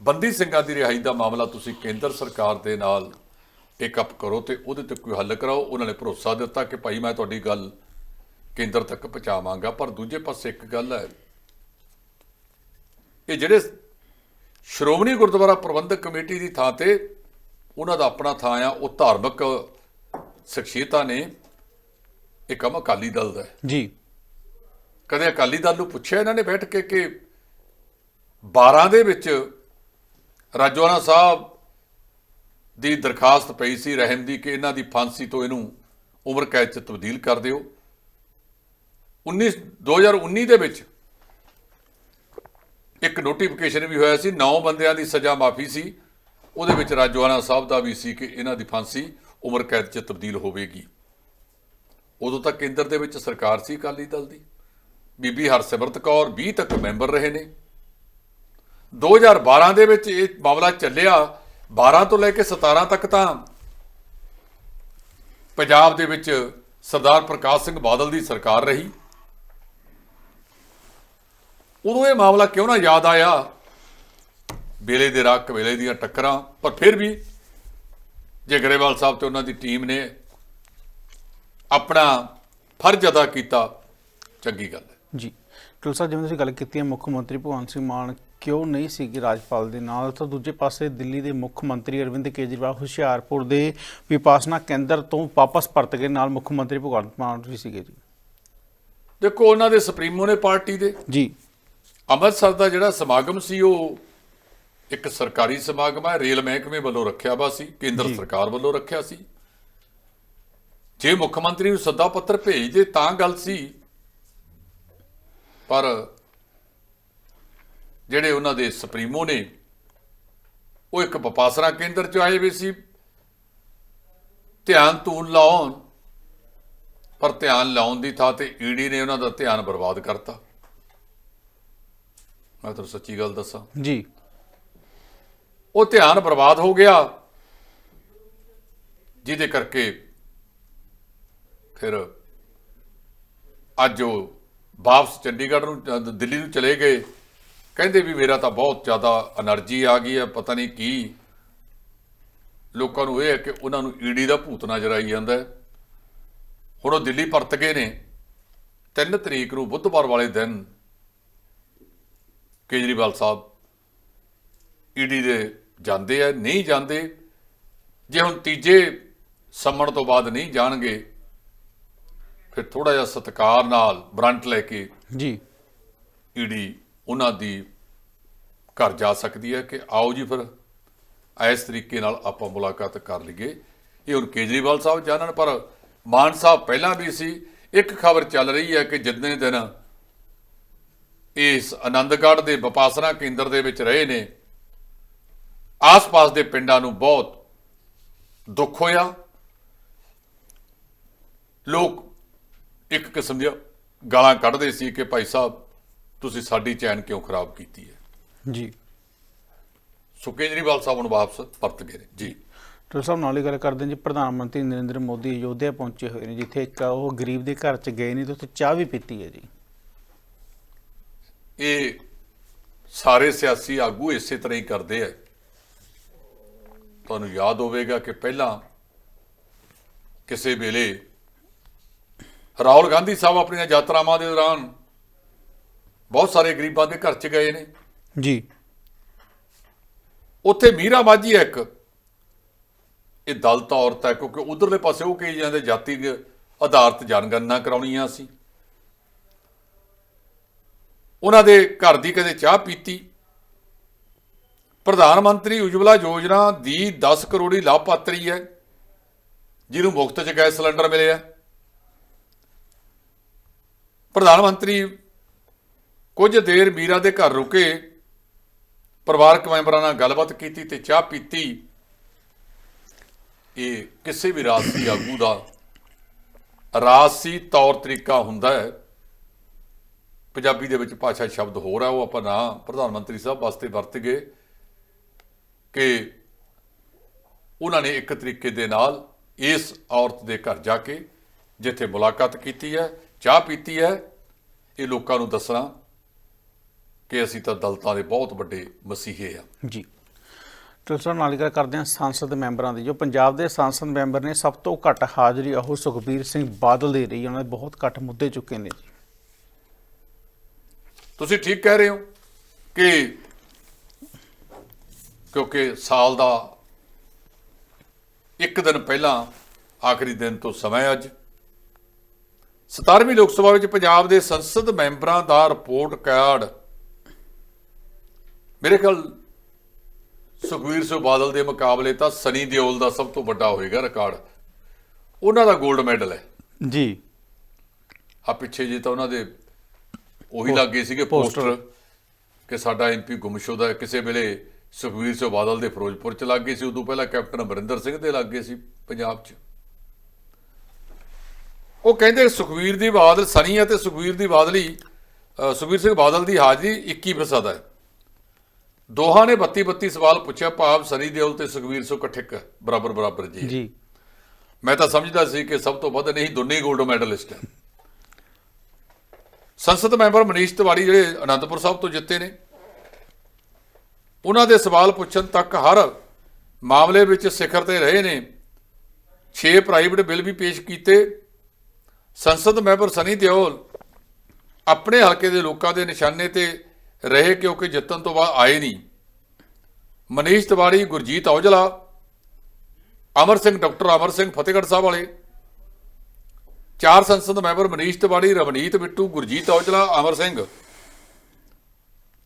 ਬੰਦੀ ਸਿੰਘਾਂ ਦੀ ਰਿਹਾਈ ਦਾ ਮਾਮਲਾ ਤੁਸੀਂ ਕੇਂਦਰ ਸਰਕਾਰ ਦੇ ਨਾਲ ਟੇਕ ਅਪ ਕਰੋ ਤੇ ਉਹਦੇ ਤੇ ਕੋਈ ਹੱਲ ਕਰਾਓ। ਉਹਨਾਂ ਨੇ ਭਰੋਸਾ ਦਿੱਤਾ ਕਿ ਭਾਈ ਮੈਂ ਤੁਹਾਡੀ ਗੱਲ ਕੇਂਦਰ ਤੱਕ ਪਹੁੰਚਾਵਾਂਗਾ, ਪਰ ਦੂਜੇ ਪਾਸੇ ਇੱਕ ਗੱਲ ਹੈ, ਇਹ ਜਿਹੜੇ ਸ਼੍ਰੋਮਣੀ ਗੁਰਦੁਆਰਾ ਪ੍ਰਬੰਧਕ ਕਮੇਟੀ ਦੀ ਥਾਂ ਤੇ ਉਹਨਾਂ ਦਾ ਆਪਣਾ ਥਾਂ ਆ ਉਹ ਧਾਰਮਿਕ ਸ਼ਖਸੀਅਤਾਂ ਨੇ। ਇਹ ਕੰਮ ਅਕਾਲੀ ਦਲ ਦਾ ਜੀ। ਕਦੇ ਅਕਾਲੀ ਦਲ ਨੂੰ ਪੁੱਛਿਆ ਇਹਨਾਂ ਨੇ ਬੈਠ ਕੇ ਕਿ 12 ਦੇ ਵਿੱਚ ਰਾਜੋਆਣਾ ਸਾਹਿਬ ਦੀ ਦਰਖਾਸਤ ਪਈ ਸੀ ਰਹਿਮ ਦੀ ਕਿ ਇਹਨਾਂ ਦੀ ਫਾਂਸੀ ਤੋਂ ਇਹਨੂੰ ਉਮਰ ਕੈਦ ਚ ਤਬਦੀਲ ਕਰ ਦਿਓ। 19 2019 ਦੇ ਵਿੱਚ ਇੱਕ ਨੋਟੀਫਿਕੇਸ਼ਨ ਵੀ ਹੋਇਆ ਸੀ 9 ਬੰਦਿਆਂ ਦੀ ਸਜ਼ਾ ਮਾਫੀ ਸੀ। ਉਹਦੇ ਵਿੱਚ ਰਾਜੋਆਣਾ ਸਾਹਿਬ ਦਾ ਵੀ ਸੀ ਕਿ ਇਹਨਾਂ ਦੀ ਫਾਂਸੀ ਉਮਰ ਕੈਦ ਚ ਤਬਦੀਲ ਹੋਵੇਗੀ। ਉਦੋਂ ਤੱਕ ਕੇਂਦਰ ਦੇ ਵਿੱਚ ਸਰਕਾਰ ਸੀ ਅਕਾਲੀ ਦਲ ਦੀ। ਬੀਬੀ ਹਰਸਿਮਰਤ ਕੌਰ 20 ਤੱਕ ਮੈਂਬਰ ਰਹੇ ਨੇ। 2012 ਦੇ ਵਿੱਚ ਇਹ ਮਾਮਲਾ ਚੱਲਿਆ 12 ਤੋਂ ਲੈ ਕੇ 17 ਤੱਕ ਤਾਂ ਪੰਜਾਬ ਦੇ ਵਿੱਚ ਸਰਦਾਰ ਪ੍ਰਕਾਸ਼ ਸਿੰਘ ਬਾਦਲ ਦੀ ਸਰਕਾਰ ਰਹੀ। ਉਦੋਂ ਇਹ ਮਾਮਲਾ ਕਿਉਂ ਨਾ ਯਾਦ ਆਇਆ? ਵੇਲੇ ਦੇ ਰਾਹ ਵੇਲੇ ਦੀਆਂ ਟੱਕਰਾਂ ਪਰ ਫਿਰ ਵੀ ਜੇ ਗਰੇਵਾਲ ਸਾਹਿਬ ਤੇ ਉਹਨਾਂ ਦੀ ਟੀਮ ਨੇ ਆਪਣਾ ਫਰਜ਼ ਅਦਾ ਕੀਤਾ ਚੰਗੀ ਗੱਲ ਹੈ। ਜੀ। ਸਾਹਿਬ ਜਿਵੇਂ ਤੁਸੀਂ ਗੱਲ ਕੀਤੀ ਹੈ ਮੁੱਖ ਮੰਤਰੀ ਭਗਵੰਤ ਸਿੰਘ ਮਾਨ ਕਿਉਂ ਨਹੀਂ ਸੀਗੀ ਰਾਜਪਾਲ ਦੇ ਨਾਲ ਤਾਂ ਦੂਜੇ ਪਾਸੇ ਦਿੱਲੀ ਦੇ ਮੁੱਖ ਮੰਤਰੀ ਅਰਵਿੰਦ ਕੇਜਰੀਵਾਲ ਹੁਸ਼ਿਆਰਪੁਰ ਦੇ ਵਿਪਾਸਨਾ ਕੇਂਦਰ ਤੋਂ ਵਾਪਸ ਪਰਤ ਗਏ ਨਾਲ ਮੁੱਖ ਮੰਤਰੀ ਭਗਵੰਤ ਮਾਨ ਵੀ ਸੀਗੇ ਜੀ। ਦੇਖੋ ਉਹਨਾਂ ਦੇ ਸੁਪਰੀਮੋ ਨੇ ਪਾਰਟੀ ਦੇ। ਜੀ। ਅੰਮ੍ਰਿਤਸਰ ਦਾ ਜਿਹੜਾ ਸਮਾਗਮ ਸੀ ਉਹ ਇੱਕ ਸਰਕਾਰੀ ਸਮਾਗਮ ਹੈ। ਰੇਲ ਮਹਿਕਮੇ ਵੱਲੋਂ ਰੱਖਿਆ ਵਾ ਸੀ ਕੇਂਦਰ। ਸਰਕਾਰ ਵੱਲੋਂ ਰੱਖਿਆ ਸੀ। ਜੇ ਮੁੱਖ ਮੰਤਰੀ ਨੂੰ ਸੱਦਾ ਪੱਤਰ ਭੇਜਦੇ ਤਾਂ ਗੱਲ ਸੀ ਪਰ ਜਿਹੜੇ ਉਹਨਾਂ ਦੇ ਸੁਪਰੀਮੋ ਨੇ ਉਹ ਇੱਕ ਵਿਪਾਸਨਾ ਕੇਂਦਰ ਚ ਆਏ ਵੀ ਸੀ। ਧਿਆਨ ਤੂਨ ਲਾਉਣ ਪਰ ਧਿਆਨ ਲਾਉਣ ਦੀ ਥਾਂ ਤੇ ਈਡੀ ਨੇ ਉਹਨਾਂ ਦਾ ਧਿਆਨ ਬਰਬਾਦ ਕਰਤਾ। ਮੈਂ ਤੁਹਾਨੂੰ ਸੱਚੀ ਗੱਲ ਦੱਸਾਂ। ਜੀ। ਉਹ ਧਿਆਨ ਬਰਬਾਦ ਹੋ ਗਿਆ। ਜਿਹਦੇ ਕਰਕੇ ਫਿਰ ਅੱਜ ਉਹ ਵਾਪਸ ਚੰਡੀਗੜ੍ਹ ਨੂੰ ਦਿੱਲੀ ਨੂੰ ਚਲੇ ਗਏ। ਕਹਿੰਦੇ ਵੀ ਮੇਰਾ ਤਾਂ ਬਹੁਤ ਜ਼ਿਆਦਾ એનર્ਜੀ ਆ ਗਈ ਹੈ ਪਤਾ ਨਹੀਂ ਕੀ। ਲੋਕਾਂ ਨੂੰ ਇਹ ਹੈ ਕਿ ਉਹਨਾਂ ਨੂੰ ਈਡੀ ਦਾ ਭੂਤ ਨਜ਼ਰ ਆਈ ਜਾਂਦਾ ਹੁਣ ਉਹ ਦਿੱਲੀ ਪਰਤ ਗਏ ਨੇ। 3 ਤਰੀਕ ਨੂੰ ਬੁੱਧਵਾਰ ਵਾਲੇ ਦਿਨ ਕੇਜਰੀਵਾਲ ਸਾਹਿਬ ਈਡੀ ਦੇ ਜਾਂਦੇ ਆ ਨਹੀਂ ਜਾਂਦੇ ਜੇ ਹੁਣ ਤੀਜੇ ਸੰਮਣ ਤੋਂ ਬਾਅਦ ਨਹੀਂ ਜਾਣਗੇ ਫਿਰ ਥੋੜਾ ਜਿਹਾ ਸਤਕਾਰ ਨਾਲ ਬਰੰਟ ਲੈ ਕੇ ਜੀ। ਈਡੀ ਉਹਨਾਂ ਦੀ ਘਰ ਜਾ ਸਕਦੀ ਹੈ ਕਿ ਆਓ ਜੀ ਫਿਰ ਇਸ ਤਰੀਕੇ ਨਾਲ ਆਪਾਂ ਮੁਲਾਕਾਤ ਕਰ ਲਈਏ। ਇਹ ਹੁਣ ਕੇਜਰੀਵਾਲ ਸਾਹਿਬ ਜਾਣਨ ਪਰ ਮਾਨ ਸਾਹਿਬ ਪਹਿਲਾਂ ਵੀ ਸੀ। ਇੱਕ ਖਬਰ ਚੱਲ ਰਹੀ ਹੈ ਕਿ ਜਿੰਨੇ ਦਿਨ ਇਸ ਆਨੰਦਗੜ੍ਹ ਦੇ ਵਿਪਾਸਨਾ ਕੇਂਦਰ ਦੇ ਵਿੱਚ ਰਹੇ ਨੇ ਆਸ-ਪਾਸ ਦੇ ਪਿੰਡਾਂ ਨੂੰ ਬਹੁਤ ਦੁੱਖ ਹੋਇਆ। ਲੋਕ ਇੱਕ ਕਿਸਮ ਦੀਆਂ ਗਾਲਾਂ ਕੱਢਦੇ ਸੀ ਕਿ ਭਾਈ ਸਾਹਿਬ ਤੁਸੀਂ ਸਾਡੀ ਚੈਨ ਕਿਉਂ ਖਰਾਬ ਕੀਤੀ ਹੈ? ਜੀ। ਸੋ ਕੇਜਰੀਵਾਲ ਸਾਹਿਬ ਹੁਣ ਵਾਪਸ ਪਰਤ ਗਏ ਜੀ। ਟੁਲ ਸਾਹਿਬ ਨਾਲ ਹੀ ਗੱਲ ਕਰਦੇ ਹਾਂ ਜੀ ਪ੍ਰਧਾਨ ਮੰਤਰੀ ਨਰਿੰਦਰ ਮੋਦੀ ਅਯੋਧਿਆ ਪਹੁੰਚੇ ਹੋਏ ਨੇ ਜਿੱਥੇ ਇੱਕ ਉਹ ਗਰੀਬ ਦੇ ਘਰ ਚ ਗਏ ਨੇ ਤੇ ਉੱਥੇ ਚਾਹ ਵੀ ਪੀਤੀ ਹੈ ਜੀ। ਇਹ ਸਾਰੇ ਸਿਆਸੀ ਆਗੂ ਇਸੇ ਤਰ੍ਹਾਂ ਹੀ ਕਰਦੇ ਆ। ਤੁਹਾਨੂੰ ਯਾਦ ਹੋਵੇਗਾ ਕਿ ਪਹਿਲਾਂ ਕਿਸੇ ਵੇਲੇ ਰਾਹੁਲ ਗਾਂਧੀ ਸਾਹਿਬ ਆਪਣੀਆਂ ਯਾਤਰਾਵਾਂ ਦੇ ਦੌਰਾਨ ਬਹੁਤ ਸਾਰੇ ਗਰੀਬਾਂ ਦੇ ਘਰ 'ਚ ਗਏ ਨੇ। ਜੀ। ਉੱਥੇ ਮੀਰਾ ਹੈ ਇੱਕ। ਇਹ ਦਲਿਤ ਔਰਤ ਹੈ ਕਿਉਂਕਿ ਉਧਰਲੇ ਪਾਸੇ ਉਹ ਕਹੀ ਜਾਂਦੇ ਜਾਤੀ ਦੇ ਆਧਾਰਿਤ ਜਨਗਣਨਾ ਕਰਾਉਣੀਆਂ ਸੀ। ਉਹਨਾਂ ਦੇ ਘਰ ਦੀ ਕਦੇ ਚਾਹ ਪੀਤੀ। ਪ੍ਰਧਾਨ ਮੰਤਰੀ ਉਜਵਲਾ ਯੋਜਨਾ ਦੀ 10 ਕਰੋੜੀ ਲਾਭਪਾਤਰੀ ਹੈ, ਜਿਹਨੂੰ ਮੁਫਤ ਚ ਗੈਸ ਸਿਲੰਡਰ ਮਿਲਿਆ। ਪ੍ਰਧਾਨ ਮੰਤਰੀ ਕੁਝ ਦੇਰ ਮੀਰਾ ਦੇ ਘਰ ਰੁਕੇ, ਪਰਿਵਾਰਕ ਮੈਂਬਰਾਂ ਨਾਲ ਗੱਲਬਾਤ ਕੀਤੀ ਤੇ ਚਾਹ ਪੀਤੀ। ਇਹ ਕਿਸੇ ਵੀ ਰਾਜਸੀ ਆਗੂ ਦਾ ਰਾਜਸੀ ਤੌਰ ਤਰੀਕਾ ਹੁੰਦਾ ਹੈ। ਪੰਜਾਬੀ ਦੇ ਵਿੱਚ ਭਾਸ਼ਾ ਸ਼ਬਦ ਹੋਰ ਹੈ ਉਹ ਆਪਾਂ ਨਾ ਪ੍ਰਧਾਨ ਮੰਤਰੀ ਸਾਹਿਬ ਵਾਸਤੇ ਵਰਤ ਗਏ ਕਿ ਉਹਨਾਂ ਨੇ ਇੱਕ ਤਰੀਕੇ ਦੇ ਨਾਲ ਇਸ ਔਰਤ ਦੇ ਘਰ ਜਾ ਕੇ ਜਿੱਥੇ ਮੁਲਾਕਾਤ ਕੀਤੀ ਹੈ, ਚਾਹ ਪੀਤੀ ਹੈ, ਇਹ ਲੋਕਾਂ ਨੂੰ ਦੱਸਣਾ ਕਿ ਅਸੀਂ ਤਾਂ ਦਲਤਾਂ ਦੇ ਬਹੁਤ ਵੱਡੇ ਮਸੀਹੇ ਆ। ਜੀ। ਤੁਸਾਂ ਨਾਲ ਗੱਲ ਕਰਦੇ ਹਾਂ ਸੰਸਦ ਮੈਂਬਰਾਂ ਦੀ। ਜੋ ਪੰਜਾਬ ਦੇ ਸੰਸਦ ਮੈਂਬਰ ਨੇ ਸਭ ਤੋਂ ਘੱਟ ਹਾਜ਼ਰੀ ਉਹ ਸੁਖਬੀਰ ਸਿੰਘ ਬਾਦਲ ਦੇ ਰਹੀ ਉਹਨਾਂ ਦੇ ਬਹੁਤ ਘੱਟ ਮੁੱਦੇ ਚੁੱਕੇ ਨੇ ਜੀ। ਤੁਸੀਂ ਠੀਕ ਕਹਿ ਰਹੇ ਹੋ ਕਿ ਕਿਉਂਕਿ ਸਾਲ ਦਾ ਇੱਕ ਦਿਨ ਪਹਿਲਾਂ ਆਖਰੀ ਦਿਨ ਤੋਂ ਸਮਾਂ ਅੱਜ। 17ਵੀਂ ਲੋਕ ਸਭਾ ਵਿੱਚ ਪੰਜਾਬ ਦੇ ਸੰਸਦ ਮੈਂਬਰਾਂ ਦਾ ਰਿਪੋਰਟ ਕਾਰਡ। ਮੇਰੇ ਖਿਆਲ ਸੁਖਵੀਰ ਸਿੰਘ ਬਾਦਲ ਦੇ ਮੁਕਾਬਲੇ ਤਾਂ ਸਨੀ ਦਿਓਲ ਦਾ ਸਭ ਤੋਂ ਵੱਡਾ ਹੋਏਗਾ ਰਿਕਾਰਡ। ਉਹਨਾਂ ਦਾ 골ਡ ਮੈਡਲ ਹੈ। ਜੀ। ਆ ਪਿੱਛੇ ਜੇ ਤਾਂ ਉਹਨਾਂ ਦੇ ਉਹੀ ਲੱਗੇ ਸੀਗੇ ਪੋਸਟਰ। ਕਿ ਸਾਡਾ ਐਮਪੀ ਗੁੰਮਸ਼ੁਦਾ ਕਿਸੇ ਵੇਲੇ ਸੁਖਵੀਰ ਸਿੰਘ ਬਾਦਲ ਦੇ ਫਿਰੋਜ਼ਪੁਰ ਚ ਲੱਗ ਗਏ ਸੀ ਉਦੋਂ ਪਹਿਲਾਂ ਕੈਪਟਨ ਅਮਰਿੰਦਰ ਸਿੰਘ ਦੇ ਲੱਗ ਗਏ ਸੀ ਪੰਜਾਬ ਚ। ਉਹ ਕਹਿੰਦੇ ਸੁਖਵੀਰ ਦੀ ਬਾਦਲ ਸਨੀ ਅਤੇ ਸੁਖਵੀਰ ਦੀ ਬਾਦਲੀ ਸੁਖਵੀਰ ਸਿੰਘ ਬਾਦਲ ਦੀ ਹਾਜ਼ਰੀ 21% ਹੈ। ਦੋਹਾਂ ਨੇ 32 32 ਸਵਾਲ ਪੁੱਛਿਆ ਭਾਵ ਸਨੀ ਦਿਓਲ ਤੇ ਸੁਖਵੀਰ ਸਿੰਘ ਇਕੱਠੇ ਬਰਾਬਰ ਬਰਾਬਰ ਜੀ। ਜੀ। ਮੈਂ ਤਾਂ ਸਮਝਦਾ ਸੀ ਕਿ ਸਭ ਤੋਂ ਵੱਧ ਨਹੀਂ ਦੋਨੇ ਹੀ 골ਡ ਮੈਡਲਿਸਟ ਹੈ। ਸੰਸਦ ਮੈਂਬਰ ਮਨੀਸ਼ ਤਿਵਾੜੀ ਜਿਹੜੇ ਅਨੰਦਪੁਰ ਸਾਹਿਬ ਤੋਂ ਜਿੱਤੇ ਨੇ, ਉਹਨਾਂ ਦੇ ਸਵਾਲ ਪੁੱਛਣ ਤੱਕ ਹਰ ਮਾਮਲੇ ਵਿੱਚ ਸਿਖਰ ਤੇ ਰਹੇ ਨੇ। 6 ਪ੍ਰਾਈਵੇਟ ਬਿੱਲ ਵੀ ਪੇਸ਼ ਕੀਤੇ। ਸੰਸਦ ਮੈਂਬਰ ਸਨੀ ਦਿਓਲ ਆਪਣੇ ਹਲਕੇ ਦੇ ਲੋਕਾਂ ਦੇ ਨਿਸ਼ਾਨੇ ਤੇ ਰਹੇ ਕਿਉਂਕਿ ਜਿੱਤਣ ਤੋਂ ਬਾਅਦ ਆਏ ਨਹੀਂ। ਮਨੀਸ਼ ਤਿਵਾੜੀ ਗੁਰਜੀਤ ਔਜਲਾ, ਅਮਰ ਸਿੰਘ ਡਾਕਟਰ ਅਮਰ ਸਿੰਘ ਫਤਿਹਗੜ੍ਹ ਸਾਹਿਬ ਵਾਲੇ ਚਾਰ ਸੰਸਦ ਮੈਂਬਰ ਮਨੀਸ਼ ਤਿਵਾੜੀ ਰਵਨੀਤ ਬਿੱਟੂ ਗੁਰਜੀਤ ਔਜਲਾ ਅਮਰ ਸਿੰਘ।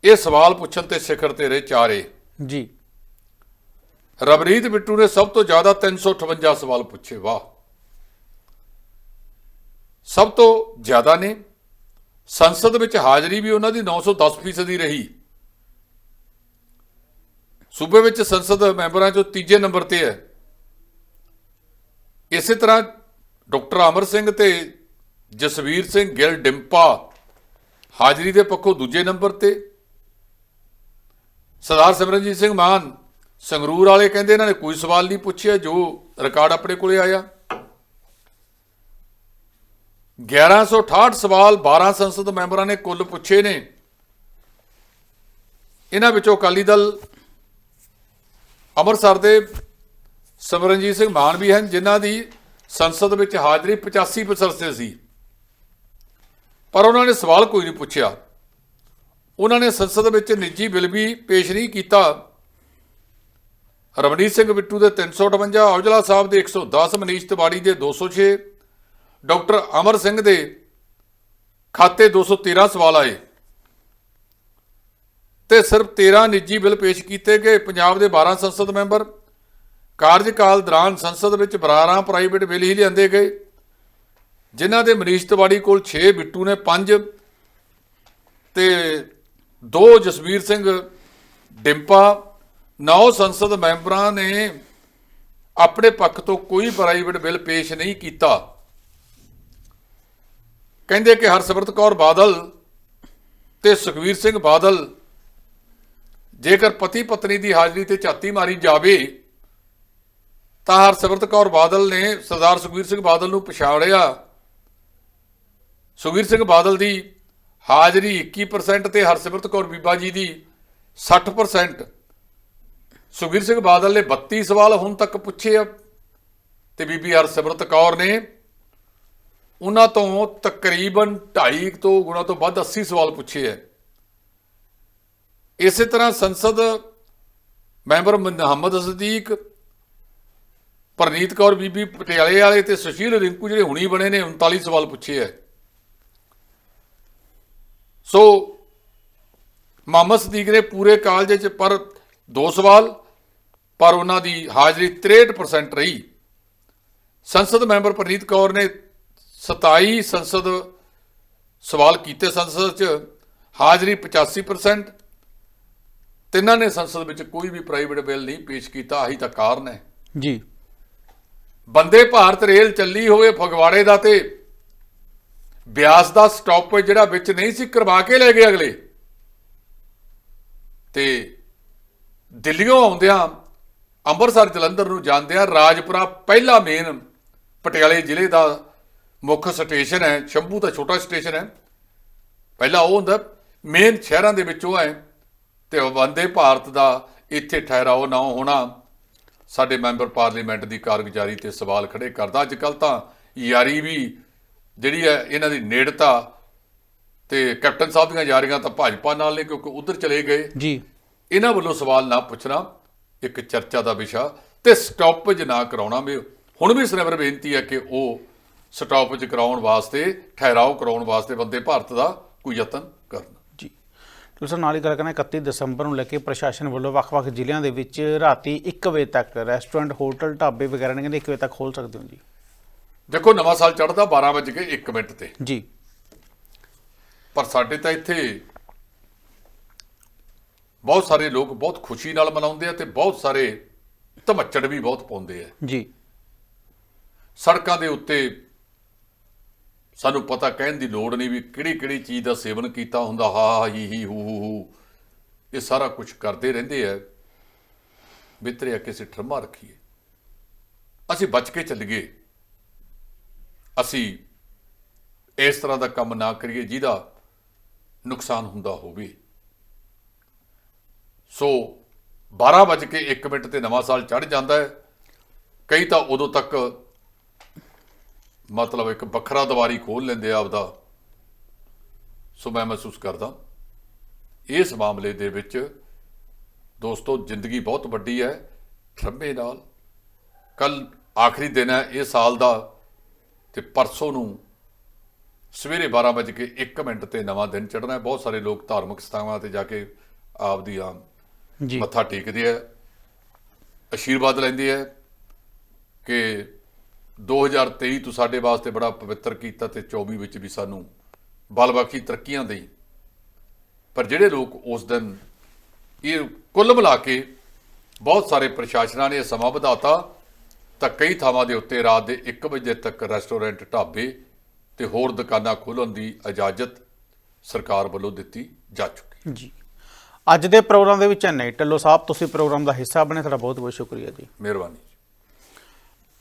ਇਹ ਸਵਾਲ ਪੁੱਛਣ ਤੇ ਸਿਖਰ ਤੇ ਰਹੇ ਚਾਰੇ। ਜੀ। ਰਵਨੀਤ ਬਿੱਟੂ ਨੇ ਸਭ ਤੋਂ ਜ਼ਿਆਦਾ 358 ਸਵਾਲ ਪੁੱਛੇ ਵਾਹ। ਸਭ ਤੋਂ ਜ਼ਿਆਦਾ ਨੇ। ਸੰਸਦ ਵਿੱਚ ਹਾਜ਼ਰੀ ਵੀ ਉਹਨਾਂ ਦੀ 910 ਫੀਸਦੀ ਰਹੀ। ਸੂਬੇ ਵਿੱਚ ਸੰਸਦ ਮੈਂਬਰਾਂ ਚੋਂ ਤੀਜੇ ਨੰਬਰ ਤੇ ਹੈ। ਇਸੇ ਤਰ੍ਹਾਂ ਡਾਕਟਰ ਅਮਰ ਸਿੰਘ ਤੇ ਜਸਵੀਰ ਸਿੰਘ ਗਿੱਲ ਡਿੰਪਾ ਹਾਜ਼ਰੀ ਦੇ ਪੱਖੋਂ ਦੂਜੇ ਨੰਬਰ ਤੇ। ਸਰਦਾਰ ਸਿਮਰਨਜੀਤ ਸਿੰਘ ਮਾਨ ਸੰਗਰੂਰ ਵਾਲੇ ਕਹਿੰਦੇ ਇਹਨਾਂ ਨੇ ਕੋਈ ਸਵਾਲ ਨਹੀਂ ਪੁੱਛਿਆ, ਜੋ ਰਿਕਾਰਡ ਆਪਣੇ ਕੋਲੇ ਆਇਆ। 1168 ਸਵਾਲ 12 ਸੰਸਦ ਮੈਂਬਰਾਂ ਨੇ ਕੁੱਲ ਪੁੱਛੇ ਨੇ। ਇਹਨਾਂ ਵਿੱਚੋਂ ਅਕਾਲੀ ਦਲ ਅੰਮ੍ਰਿਤਸਰ ਦੇ ਸਿਮਰਨਜੀਤ ਸਿੰਘ ਮਾਨ ਵੀ ਹਨ, ਜਿਨ੍ਹਾਂ ਦੀ ਸੰਸਦ ਵਿੱਚ ਹਾਜ਼ਰੀ 85% ਤੇ ਸੀ। ਪਰ ਉਹਨਾਂ ਨੇ ਸਵਾਲ ਕੋਈ ਨਹੀਂ ਪੁੱਛਿਆ। ਉਹਨਾਂ ਨੇ ਸੰਸਦ ਵਿੱਚ ਨਿੱਜੀ ਬਿੱਲ ਵੀ ਪੇਸ਼ ਨਹੀਂ ਕੀਤਾ। ਰਮਨੀਤ ਸਿੰਘ ਬਿੱਟੂ ਦੇ 358 ਔਜਲਾ ਸਾਹਿਬ ਦੇ 110 ਮਨੀਸ਼ ਤਿਵਾੜੀ ਦੇ 206 ਡਾਕਟਰ ਅਮਰ ਸਿੰਘ ਦੇ ਖਾਤੇ 213 ਸਵਾਲ ਆਏ। ਤੇ ਸਿਰਫ 13 ਨਿੱਜੀ ਬਿੱਲ ਪੇਸ਼ ਕੀਤੇ ਗਏ। ਪੰਜਾਬ ਦੇ 12 ਸੰਸਦ ਮੈਂਬਰ ਕਾਰਜਕਾਲ ਦੌਰਾਨ ਸੰਸਦ ਵਿੱਚ 12 ਪ੍ਰਾਈਵੇਟ ਬਿੱਲ ਹੀ ਲਿਆਂਦੇ ਗਏ, ਜਿਨ੍ਹਾਂ ਦੇ ਮਨੀਸ਼ ਤਿਵਾੜੀ ਕੋਲ 6 ਬਿੱਟੂ ਨੇ 5 ਤੇ 2 ਜਸਵੀਰ ਸਿੰਘ ਡਿੰਪਾ 9 ਸੰਸਦ ਮੈਂਬਰਾਂ ਨੇ ਆਪਣੇ ਪੱਖ ਤੋਂ ਕੋਈ ਪ੍ਰਾਈਵੇਟ ਬਿੱਲ ਪੇਸ਼ ਨਹੀਂ ਕੀਤਾ। ਕਹਿੰਦੇ ਕਿ ਹਰਸਿਮਰਤ ਕੌਰ ਬਾਦਲ ਤੇ ਸੁਖਵੀਰ ਸਿੰਘ ਬਾਦਲ ਜੇਕਰ ਪਤੀ ਪਤਨੀ ਦੀ ਹਾਜ਼ਰੀ ਤੇ ਝਾਤੀ ਮਾਰੀ ਜਾਵੇ ਤਾਂ ਹਰਸਿਮਰਤ ਕੌਰ ਬਾਦਲ ਨੇ ਸਰਦਾਰ ਸੁਖਬੀਰ ਸਿੰਘ ਬਾਦਲ ਨੂੰ ਪਛਾੜਿਆ ਸੁਖਬੀਰ ਸਿੰਘ ਬਾਦਲ ਦੀ ਹਾਜ਼ਰੀ 21% ਤੇ ਹਰਸਿਮਰਤ ਕੌਰ ਬੀਬਾ ਜੀ ਦੀ 60% ਸੁਖਬੀਰ ਸਿੰਘ ਬਾਦਲ ਨੇ 32 ਸਵਾਲ ਹੁਣ ਤੱਕ ਪੁੱਛੇ ਆ ਤੇ ਬੀਬੀ ਹਰਸਿਮਰਤ ਕੌਰ ਨੇ ਉਹਨਾਂ ਤੋਂ ਤਕਰੀਬਨ 2.5 ਤੋਂ ਗੁਣਾ ਤੋਂ ਵੱਧ 80 ਸਵਾਲ ਪੁੱਛੇ ਆ। ਇਸੇ ਤਰ੍ਹਾਂ ਸੰਸਦ ਮੈਂਬਰ ਮੁਹੰਮਦ ਸਦੀਕ ਪਰਨੀਤ ਕੌਰ ਬੀਬੀ ਪਟਿਆਲੇ ਵਾਲੇ ਤੇ ਸੁਸ਼ੀਲ ਰਿੰਕੂ ਜਿਹੜੇ ਹੁਣੀ ਬਣੇ ਨੇ 39 ਸਵਾਲ ਪੁੱਛੇ ਆ ਸੋ ਮੁਹੰਮਦ ਸਦੀਕ ਨੇ ਪੂਰੇ ਕਾਲਜ ਚ ਪਰ ਦੋ ਸਵਾਲ, ਪਰ ਉਹਨਾਂ ਦੀ ਹਾਜ਼ਰੀ 63% ਰਹੀ। ਸੰਸਦ ਮੈਂਬਰ ਪ੍ਰਨੀਤ ਕੌਰ ਨੇ 27 ਸੰਸਦ ਸਵਾਲ ਕੀਤੇ ਸੰਸਦ ਚ, ਹਾਜ਼ਰੀ 85% ਤਿੰਨਾਂ ਨੇ ਸੰਸਦ ਵਿੱਚ ਕੋਈ ਵੀ ਪ੍ਰਾਈਵੇਟ ਬਿੱਲ ਨਹੀਂ ਪੇਸ਼ ਕੀਤਾ, ਆਹੀ ਤਾਂ ਕਾਰਨ ਹੈ ਜੀ। ਬੰਦੇ ਭਾਰਤ ਰੇਲ ਚੱਲੀ ਹੋਵੇ ਫਗਵਾੜੇ ਦਾ ਤੇ ਬਿਆਸ ਦਾ ਸਟਾਪੇਜ ਜਿਹੜਾ ਵਿੱਚ ਨਹੀਂ ਸੀ, ਕਰਵਾ ਕੇ ਲੈ ਗਏ ਅਗਲੇ। ਤੇ ਦਿੱਲੀੋਂ ਆਉਂਦਿਆਂ ਅੰਮ੍ਰਿਤਸਰ ਜਲੰਧਰ ਨੂੰ ਜਾਂਦਿਆਂ ਰਾਜਪੁਰਾ ਪਹਿਲਾ ਮੇਨ ਪਟਿਆਲੇ ਜ਼ਿਲ੍ਹੇ ਦਾ ਮੁੱਖ ਸਟੇਸ਼ਨ ਹੈ, ਸ਼ੰਭੂ ਦਾ ਛੋਟਾ ਸਟੇਸ਼ਨ ਹੈ। ਪਹਿਲਾ ਉਹ ਹੁੰਦਾ ਮੇਨ ਸ਼ਹਿਰਾਂ ਦੇ ਵਿੱਚੋਂ ਹੈ ਤੇ ਵੰਦੇ ਭਾਰਤ ਦਾ ਇੱਥੇ ਠਹਿਰਾਓ ਨਾ ਹੋਣਾ। ਸਾਡੇ ਮੈਂਬਰ ਪਾਰਲੀਮੈਂਟ ਦੀ ਕਾਰਗੁਜ਼ਾਰੀ ਤੇ ਸਵਾਲ ਖੜੇ ਕਰਦਾ। ਅੱਜ ਕੱਲ ਤਾਂ ਯਾਰੀ ਵੀ ਜਿਹੜੀ ਹੈ ਇਹਨਾਂ ਦੀ ਨੇੜਤਾ ਤੇ ਕੈਪਟਨ ਸਾਹਿਬ ਦੀਆਂ ਯਾਰੀਆਂ ਤਾਂ ਭਾਜਪਾ ਨਾਲ ਨੇ ਕਿਉਂਕਿ ਉਧਰ ਚਲੇ ਗਏ। ਜੀ। ਇਹਨਾਂ ਵੱਲੋਂ ਸਵਾਲ ਨਾ ਪੁੱਛਣਾ ਇੱਕ ਚਰਚਾ ਦਾ ਵਿਸ਼ਾ ਤੇ ਸਟਾਪੇਜ ਨਾ ਕਰਾਉਣਾ। ਵੀ ਹੁਣ ਵੀ ਸਿਰਫ ਬੇਨਤੀ ਹੈ ਕਿ ਉਹ ਸਟਾਪੇਜ ਕਰਾਉਣ ਵਾਸਤੇ ਠਹਿਰਾਓ ਕਰਾਉਣ ਵਾਸਤੇ ਬੰਦੇ ਭਾਰਤ ਦਾ ਕੋਈ ਯਤਨ ਕਰਨ। ਤੁਸੀਂ ਨਾਲ ਹੀ ਗੱਲ ਕਰਨਾ 31 ਦਸੰਬਰ ਨੂੰ ਲੈ ਕੇ ਪ੍ਰਸ਼ਾਸਨ ਵੱਲੋਂ ਵੱਖ-ਵੱਖ ਜ਼ਿਲ੍ਹਿਆਂ ਦੇ ਵਿੱਚ ਰਾਤੀ 1 ਵਜੇ ਤੱਕ ਰੈਸਟੋਰੈਂਟ ਹੋਟਲ ਢਾਬੇ ਵਗੈਰਾ ਨੇ ਕਹਿੰਦੇ 1 ਵਜੇ ਤੱਕ ਖੋਲ ਸਕਦੇ ਹੋ ਜੀ। ਦੇਖੋ ਨਵਾਂ ਸਾਲ ਚੜ੍ਹਦਾ 12 ਵਜੇ ਕੇ 1 ਮਿੰਟ ਤੇ। ਜੀ। ਪਰ ਸਾਡੇ ਤਾਂ ਇੱਥੇ ਬਹੁਤ ਸਾਰੇ ਲੋਕ ਬਹੁਤ ਖੁਸ਼ੀ ਨਾਲ ਮਨਾਉਂਦੇ ਆ ਤੇ ਬਹੁਤ ਸਾਰੇ ਧਮੱਚੜ ਵੀ ਬਹੁਤ ਪਾਉਂਦੇ ਆ। ਜੀ। ਸੜਕਾਂ ਦੇ ਉੱਤੇ ਸਾਨੂੰ ਪਤਾ ਕਹਿਣ ਦੀ ਲੋੜ ਨਹੀਂ ਵੀ ਕਿਹੜੀ ਕਿਹੜੀ ਚੀਜ਼ ਦਾ ਸੇਵਨ ਕੀਤਾ ਹੁੰਦਾ, ਹਾ ਹਾ, ਹੀ ਹੀ, ਹੂ ਹੂ ਹੂ। ਇਹ ਸਾਰਾ ਕੁਝ ਕਰਦੇ ਰਹਿੰਦੇ ਆ। ਮਿੱਤਰਿਆ ਕਿਸੇ ਠਰਮਾ ਰੱਖੀਏ। ਅਸੀਂ ਬਚ ਕੇ ਚੱਲੀਏ। ਅਸੀਂ ਇਸ ਤਰ੍ਹਾਂ ਦਾ ਕੰਮ ਨਾ ਕਰੀਏ ਜਿਹਦਾ ਨੁਕਸਾਨ ਹੁੰਦਾ ਹੋਵੇ। ਸੋ 12 ਵਜੇ ਕੇ 1 ਮਿੰਟ ਤੇ ਨਵਾਂ ਸਾਲ ਚੜ ਜਾਂਦਾ ਹੈ। ਕਈ ਤਾਂ ਉਦੋਂ ਤੱਕ ਮਤਲਬ ਇੱਕ ਵੱਖਰਾ ਦੀਵਾਰੀ ਖੋਲ ਲੈਂਦੇ ਆ ਆਪਦਾ। ਸੋ ਮੈਂ ਮਹਿਸੂਸ ਕਰਦਾ ਇਸ ਮਾਮਲੇ ਦੇ ਵਿੱਚ ਦੋਸਤੋ ਜ਼ਿੰਦਗੀ ਬਹੁਤ ਵੱਡੀ ਹੈ ਠਰਮੇ ਨਾਲ। ਕੱਲ ਆਖਰੀ ਦਿਨ ਹੈ ਇਹ ਸਾਲ ਦਾ ਤੇ ਪਰਸੋਂ ਨੂੰ ਸਵੇਰੇ 12 ਵਜੇ ਕੇ 1 ਮਿੰਟ ਤੇ ਨਵਾਂ ਦਿਨ ਚੜ੍ਹਨਾ ਹੈ। ਬਹੁਤ ਸਾਰੇ ਲੋਕ ਧਾਰਮਿਕ ਸਥਾਨਾਂ ਤੇ ਜਾ ਕੇ ਆਪਦੀ ਆਮ ਜੀ। ਮੱਥਾ ਟੇਕਦੇ ਆ ਅਸ਼ੀਰਵਾਦ ਲੈਂਦੇ ਆ ਕਿ 2023 ਤੋਂ ਸਾਡੇ ਵਾਸਤੇ ਬੜਾ ਪਵਿੱਤਰ ਕੀਤਾ ਤੇ 24 ਵਿੱਚ ਵੀ ਸਾਨੂੰ ਬਲਬਾਕੀ ਤਰੱਕੀਆਂ ਦੇਈ। ਪਰ ਜਿਹੜੇ ਲੋਕ ਉਸ ਦਿਨ ਇਹ ਕੁੱਲ ਮਿਲਾ ਕੇ ਬਹੁਤ ਸਾਰੇ ਪ੍ਰਸ਼ਾਸਨਾਂ ਨੇ ਇਹ ਸਮਾਂ ਵਧਾਤਾ ਤਾਂ ਕਈ ਥਾਵਾਂ ਦੇ ਉੱਤੇ ਰਾਤ ਦੇ 1 ਵਜੇ ਤੱਕ ਰੈਸਟੋਰੈਂਟ ਢਾਬੇ ਤੇ ਹੋਰ ਦੁਕਾਨਾਂ ਖੋਲ੍ਹਣ ਦੀ ਇਜਾਜ਼ਤ ਸਰਕਾਰ ਵੱਲੋਂ ਦਿੱਤੀ ਜਾ ਚੁੱਕੀ ਜੀ। ਅੱਜ ਦੇ ਪ੍ਰੋਗਰਾਮ ਦੇ ਵਿੱਚ ਨਹੀਂ ਟੱਲੋ ਸਾਹਿਬ ਤੁਸੀਂ ਪ੍ਰੋਗਰਾਮ ਦਾ ਹਿੱਸਾ ਬਣੇ ਤੁਹਾਡਾ ਬਹੁਤ ਬਹੁਤ ਸ਼ੁਕਰੀਆ ਜੀ। ਮਿਹਰਬਾਨੀ।